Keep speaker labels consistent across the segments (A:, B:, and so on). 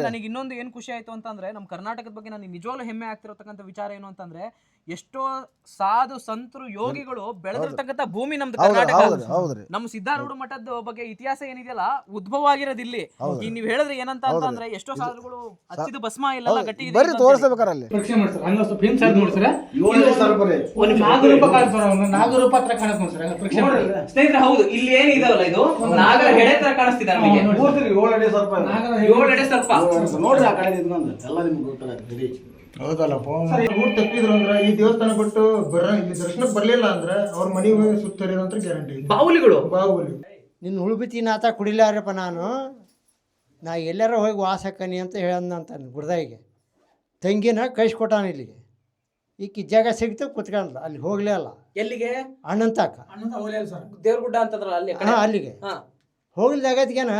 A: ನನಗೆ ಇನ್ನೊಂದು ಏನ್ ಖುಷಿ ಆಯ್ತು ಅಂತಂದ್ರೆ ನಮ್ಮ ಕರ್ನಾಟಕದ ಬಗ್ಗೆ ನಾನು ನಿಜವಾಗ್ಲೂ ಹೆಮ್ಮೆ ಆಗ್ತಿರತಕ್ಕಂಥ ವಿಚಾರ ಏನು ಅಂತಂದ್ರೆ ಎಷ್ಟೋ ಸಾಧು ಸಂತರು ಯೋಗಿಗಳು ಬೆಳೆದಿರ್ತಕ್ಕಂಥ ಭೂಮಿ ನಮ್ದು ಕರ್ನಾಟಕ.
B: ಹೌದ್ರಿ
A: ನಮ್ಮ ಸಿದ್ಧಾರೂಢ ಮಠದ ಬಗ್ಗೆ ಇತಿಹಾಸ ಏನಿದೆಯಲ್ಲ ಉದ್ಭವ ಆಗಿರೋದು ಇಲ್ಲಿ ಈಗ ನೀವ್ ಹೇಳಿದ್ರೆ ಏನಂತ ಅಂತಂದ್ರೆ ಎಷ್ಟೋ ಸಾಧುಗಳು ಹಚ್ಚಿದ ಭಸ್ಮ ಇಲ್ಲ ಗಟ್ಟಿ ಇದೆ
B: ಅಲ್ಲಿ.
C: ಪರೀಕ್ಷೆ ಮಾಡ್ತಾರೆ. ಹಂಗ ಸ್ವಲ್ಪ
D: ಬರೀ
C: ಒಂದು ನಾಗರೂಪ ಕಾಣ್ತಾರ ಒಂದು ನಾಗರೂಪ ಹತ್ರ ಕಾಣಕ್ ನೋಡಿ ಸರ್ ಹಂಗ ಪರೀಕ್ಷೆ ಮಾಡಿ
A: ಸ್ನೇಹಿತರೆ ಹೌದು ಇಲ್ಲಿ ಏನಿದಾವಲ್ಲ ಇದು? ನಾಗರ ಹೆಡೆ ತರ ಕಾಣಿಸ್ತಿದೆ ನಮಗೆ.
D: ಮೂರ್ತಿ ಏಳು ಅಡಿ ಸ್ವಲ್ಪ
C: ನಾಗರ
A: ಏಳು ಎಡೆ ಸ್ವಲ್ಪ
D: ನೋಡ್ರಿ ಆ ಕಡೆ ಎಲ್ಲ ನಿಮ್ಗೆ ಗೊತ್ತಾಗತ್ತೆ.
E: ಹೌದಲ್ಲಪ್ಪ
F: ಸರ್ ಊರ್ ತಪ್ಪಿದ್ರು ಅಂದ್ರೆ ಈ ದೇವಸ್ಥಾನ ಬಿಟ್ಟು ಬರ ಇಲ್ಲಿ ದರ್ಶನಕ್ಕೆ ಬರ್ಲಿಲ್ಲ ಅಂದ್ರೆ ಅವ್ರ ಮನೆಗೆ ಹೋಗಿ ಸುತ್ತರಿದಂತ ಗ್ಯಾರಂಟಿ ಬಾಹುಲಿಗಳು?
A: ಬಾವುಲಿಗಳು
F: ನಿನ್ನ
G: ನಿನ್ನ ಉಳುಬಿತಿನಾಥ ಕುಡಿಲಾರಪ್ಪ ನಾನು. ನಾ ಎಲ್ಲಾರ ಹೋಗಿ ವಾಸಕ್ಕನಿ ಅಂತ ಹೇಳ್ದಂತ ಗುಡ್ದಾಯಿಗೆ. ತಂಗಿನ ಕಳಿಸ್ಕೊಟ್ಟಾನ ಇಲ್ಲಿಗೆ. ಈಕಿ ಜಾಗ ಸಿಗ್ತು ಕುತ್ಕೊಂಡ್ಲ. ಅಲ್ಲಿ ಹೋಗ್ಲೇ ಅಲ್ಲ.
A: ಎಲ್ಲಿಗೆ?
C: ಅಣ್ಣಂತಾಕ ದೇವ್ರ
A: ಗುಡ್ಡ ಅಂತಂದ್ರ ಅಲ್ಲಿ.
G: ಹಾಂ ಅಲ್ಲಿಗೆ.
A: ಹಾ.
G: ಹೋಗ್ಲಿದಾಗದ್ಗೇನ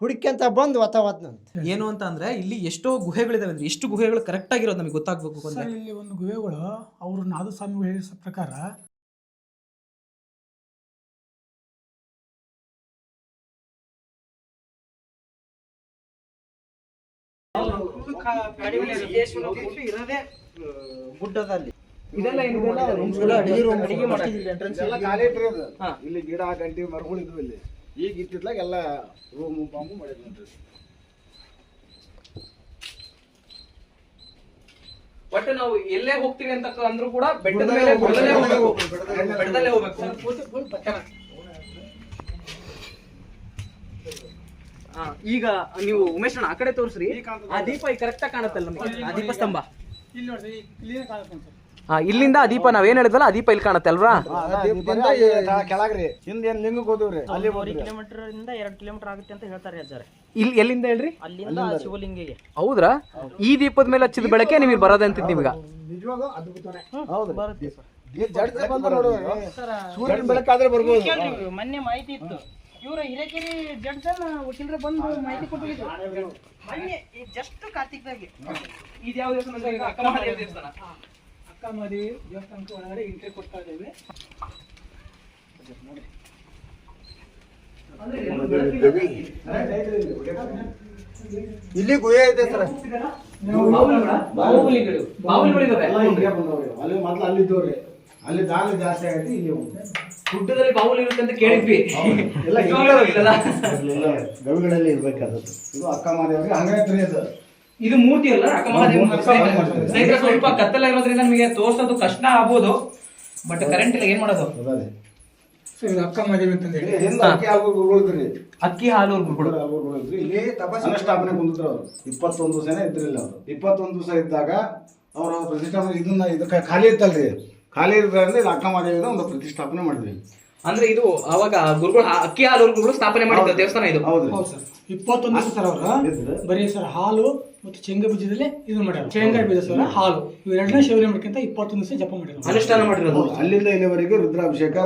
G: ಹುಡುಕ್ಯಂತ ಬಂದು ಒತ್ತವದ್ನಂತ
A: ಏನು ಅಂತ ಅಂದ್ರೆ ಇಲ್ಲಿ ಎಷ್ಟೋ ಗುಹೆಗಳಿದಾವೆ ಅಂದ್ರೆ ಎಷ್ಟು ಗುಹೆಗಳು ಕರೆಕ್ಟ್ ಆಗಿರೋದು ನಮಗೆ ಗೊತ್ತಾಗ್ಬೇಕು ಅಂದ್ರೆ
C: ಸರ್ ಇಲ್ಲಿ ಒಂದು ಗುಹೆಗಳು ಅವರು ನಾದಸ್ವಾಮಿ ಹೇಳಿದ ಪ್ರಕಾರ
F: ಗುಡ್ಡದಲ್ಲಿ
A: ಇದೆಲ್ಲ.
F: ಇಲ್ಲಿ
D: ಗಿಡ ಗಂಟಿ ಮರಗಳು ಇದ್ವು ಇಲ್ಲಿ. ಈಗ ಇತ್ತಿತ್ಲಾಗ ಎಲ್ಲ ರೂಮ್ ಬಾಂಬು ಮಾಡಿದ್ ನೋಡ್ರಿ.
A: ಒಟ್ಟು ನಾವು ಎಲ್ಲೇ ಹೋಗ್ತೀವಿ ಅಂತ ಅಂದ್ರೂ ಕೂಡ ಬೆಟ್ಟದ ಮೇಲೆ ಬೆಟ್ಟದಲ್ಲೇ ಹೋಗ್ಬೇಕು. ಬೆಟ್ಟದಲ್ಲೇ ಹೋಗ್ಬೇಕು. ಆ, ಈಗ ನೀವು ಉಮೇಶ್ ಅಣ್ಣ ಆ ಕಡೆ ತೋರಿಸ್ರಿ. ಆ ದೀಪ ಈಗ ಕರೆಕ್ಟ್ ಆಗಿ ಕಾಣುತ್ತಲ್ಲ ನಮಗೆ? ಆ ದೀಪ ಸ್ತಂಭ
C: ಇಲ್ಲಿ ನೋಡ್ರಿ ಕ್ಲೀನ್ ಕಾಣುತ್ತೆ ಸರ್
A: ಇಲ್ಲಿಂದ ಆ ದೀಪ ಏನ್ ಹೇಳಿದ್ವಲ್ಲ ಆ ದೀಪ ಇಲ್ಲಿ ಕಾಣುತ್ತೆ ಅಲ್ವಾ?
D: ಕೆಳಗ್ರಿ. ಹಿಂದೆ ಅಲ್ಲಿ
H: ಕಿಲೋಮೀಟರ್ ಇಂದ ಎರಡು ಕಿಲೋಮೀಟರ್ ಆಗುತ್ತೆ ಅಂತ ಹೇಳ್ತಾರೆ ಅಜ್ಜಾರೆ
A: ಇಲ್ಲಿ ಎಲ್ಲಿಂದ ಹೇಳ್ರಿ?
H: ಅಲ್ಲಿಂದ ಶಿವಲಿಂಗಿಗೆ.
A: ಹೌದ್ರಾ? ಈ ದೀಪದ ಮೇಲೆ ಹಚ್ಚಿದ ಬೆಳಕೆ ನೀವು ನಿಮ್ಗ.
D: ನಿಜವಾಗ ಅದ್ಭುತನೇ ಹೌದು.
H: ಬರುತ್ತೆ ಸರ್.
D: ಈ ಜಡ್ಜ್ ಬಂದು ನೋಡು. ಸೂರ್ಯನ ಬೆಳಕಾದ್ರೆ ಬರ್ಬೋದು.
H: ಕೇಳ್ರಿ ಮೊನ್ನೆ ಮಾಹಿತಿ ಇತ್ತು. ಇವ್ರ ಹಿರೇಕೆರಿ ಜಡ್ಜನ್ ವಕೀಲರ ಬಂದು ಮಾಹಿತಿ ಕೊಟ್ಟಿದ್ರು. ಮೊನ್ನೆ ಜಸ್ಟ್ ಕಾರ್ತಿಕ್ದಾಗೆ.
A: ಇದು ಯಾವ ದೇವಸ್ಥಾನ ಅಕ್ಕ
C: ಮರಿ ದೇವಸ್ಥಾನಕ್ಕೆ ಒಳಗಡೆ ಎಂಟ್ರಿ ಕೊಡ್ತಾ ಇದ್ದೇವೆ.
F: ಇಲ್ಲಿ ಗುಹೆ ಇದೆ ಸರ್.
D: ಅಲ್ಲಿದ್ದವ್ರಿ ಅಲ್ಲಿ ದಾಳಿ ಜಾಸ್ತಿ ಆಗಿದೆ ಇಲ್ಲಿ ಉಂಟು.
A: ಗುಡ್ಡದಲ್ಲಿ ಬಾವುಲಿ ಇರುತ್ತೆ ಅಂತ ಕೇಳಿದ್ವಿ
D: ಎಲ್ಲ ಗವಿಗಳಲ್ಲಿ ಇರ್ಬೇಕಾದ ಇದು ಅಕ್ಕ ಮಾದೇವ್ರಿಗೆ ಹಂಗೇ ಅದು.
A: ಇದು ಮೂರ್ತಿ ಅಲ್ಲ ಸ್ನೇಹಿತರೆ, ಸ್ವಲ್ಪ ಕತ್ತಲ ಇರೋದ್ರಿಂದ ನಮಗೆ ತೋರ್ಸೋದು ಕಷ್ಟ ಆಗ್ಬೋದು. ಬಟ್ ಕರೆಂಟ್ ಇಲ್ಲ ಏನ್ ಮಾಡೋದು?
C: ಇದು ಅಕ್ಕ ಹೇಳಿ
D: ಅಕ್ಕಿ
A: ಹಾಲು
D: ಇಲ್ಲಿ ಅನುಷ್ಠಾಪನೆ ಕುಂದಿದ್ರು ಅವರು. ಇಪ್ಪತ್ತೊಂದು ದಿವಸನೇ ಇದ್ರಿಲ್ಲ ಅವರು. ಇಪ್ಪತ್ತೊಂದು ದಿವಸ ಇದ್ದಾಗ ಅವರು ಪ್ರತಿಷ್ಠಾಪನೆ ಇದನ್ನ ಇದಕ್ಕೆ ಖಾಲಿ ಇತ್ತಲ್ರಿ. ಖಾಲಿ ಇದ್ರಲ್ಲಿ ಇದು ಅಕ್ಕ ಮಾದೇವಿದ ಒಂದು ಪ್ರತಿಷ್ಠಾಪನೆ ಮಾಡಿದ್ವಿ.
A: ಅಂದ್ರೆ ಇದು ಅವಾಗ ಗುರುಗಳು ಅಕ್ಕಿ ಹಾಲು ಗುರುಗಳು ಸ್ಥಾಪನೆ ಮಾಡಿದ್ರು ದೇವಸ್ಥಾನ ಇದು?
C: ಹೌದು. ಸರ್. ಇಪ್ಪತ್ತೊಂದು ಸರ್ ಅವರು. ಬರೀ ಸರ್ ಹಾಲು ಮತ್ತು ಶೇಂಗಾ ಬೀಜದಲ್ಲಿ ಇದು ಮಾಡ್ಯಾರ ಶೇಂಗಾ ಬೀಜ ಸರ್ ಹಾಲು. ಇವೆರಡನೇ ಸೇವನೆ ಮಾಡ್ಕೊಂತ ಇಪ್ಪತ್ತೊಂದು ದಿವಸ ಜಪ ಮಾಡಿದ್ರು
A: ಅನುಷ್ಠಾನ ಮಾಡಿರೋದು.
D: ಅಲ್ಲಿಂದ ಇಲ್ಲಿವರೆಗೆ ರುದ್ರಾಭಿಷೇಕ.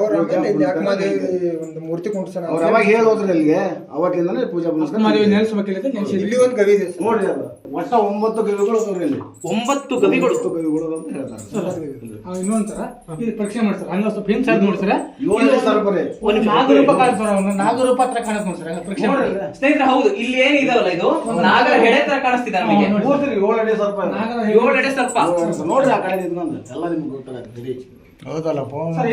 F: ಒಂದು ಮೂರ್ತಿ ಕುಂಡ್ಸನ
D: ಅವ್ರು ಅವಾಗ ಹೇಳೋದ್ರ ಅಲ್ಲಿಗೆ ಅವಾಗಿಂದನೇ ಪೂಜಾ ಪುನಸ್ಕಾರ
C: ನೆನೆಸ್ಬೇಕಿಲ್ಲ ನೆನೆಸಿ
F: ಇಲ್ಲಿ ಒಂದು ಗವಿ ಇದೆ ಸರ್.
D: ನೋಡ್ರಿ ಅದು ಒಟ್ಟ ಒಂಬತ್ತು ಗವಿಗಳು ಇಲ್ಲಿ.
A: ಒಂಬತ್ತು ಗವಿಗಳು
D: ಒಂಬತ್ತು ಗವಿಗಳು ಅಂತ ಹೇಳ್ತಾರೆ.
C: ಇನ್ನೊಂದ್ ಸರ ಇದು ಪರೀಕ್ಷೆ ಮಾಡ್ತಾರೆ. ಹಂಗ ಸ್ವಲ್ಪ ಹಿಂದೆ ಸರ್ ನೋಡಿ ಸರ್
D: ಏಳನೇ ಸಾವಿರ ಬರೀ
C: ಒಂದು ನಾಗರೂಪ ಕಾಣ್ತಾರೆ ಒಂದು ನಾಗರೂಪ ಹತ್ರ ಕಾಣಕ್ ನೋಡಿ ಪರೀಕ್ಷೆ
A: ಸ್ನೇಹಿತರೆ ಹೌದು ಇಲ್ಲಿ ಏನಿದಾವಲ್ಲ ಇದು? ನಾಗರ ಹೆಡೆ ತರ ಕಾಣಿಸ್ತಿದೆ ನಮಗೆ
D: ಏಳು ಅಡಿ ಸ್ವಲ್ಪ ಇದೆ.
C: ನಾಗರ
A: ಸರ್ಪ.
D: ನೋಡ್ರಿ ಆ ಕಡೆ ನಿಂತ್ಕೊಂಡು ಎಲ್ಲ ನಿಮ್ಗೆ ಗೊತ್ತಾಗತ್ತೆ
E: ಹೌದಲ್ಲಪ್ಪ.
C: Sir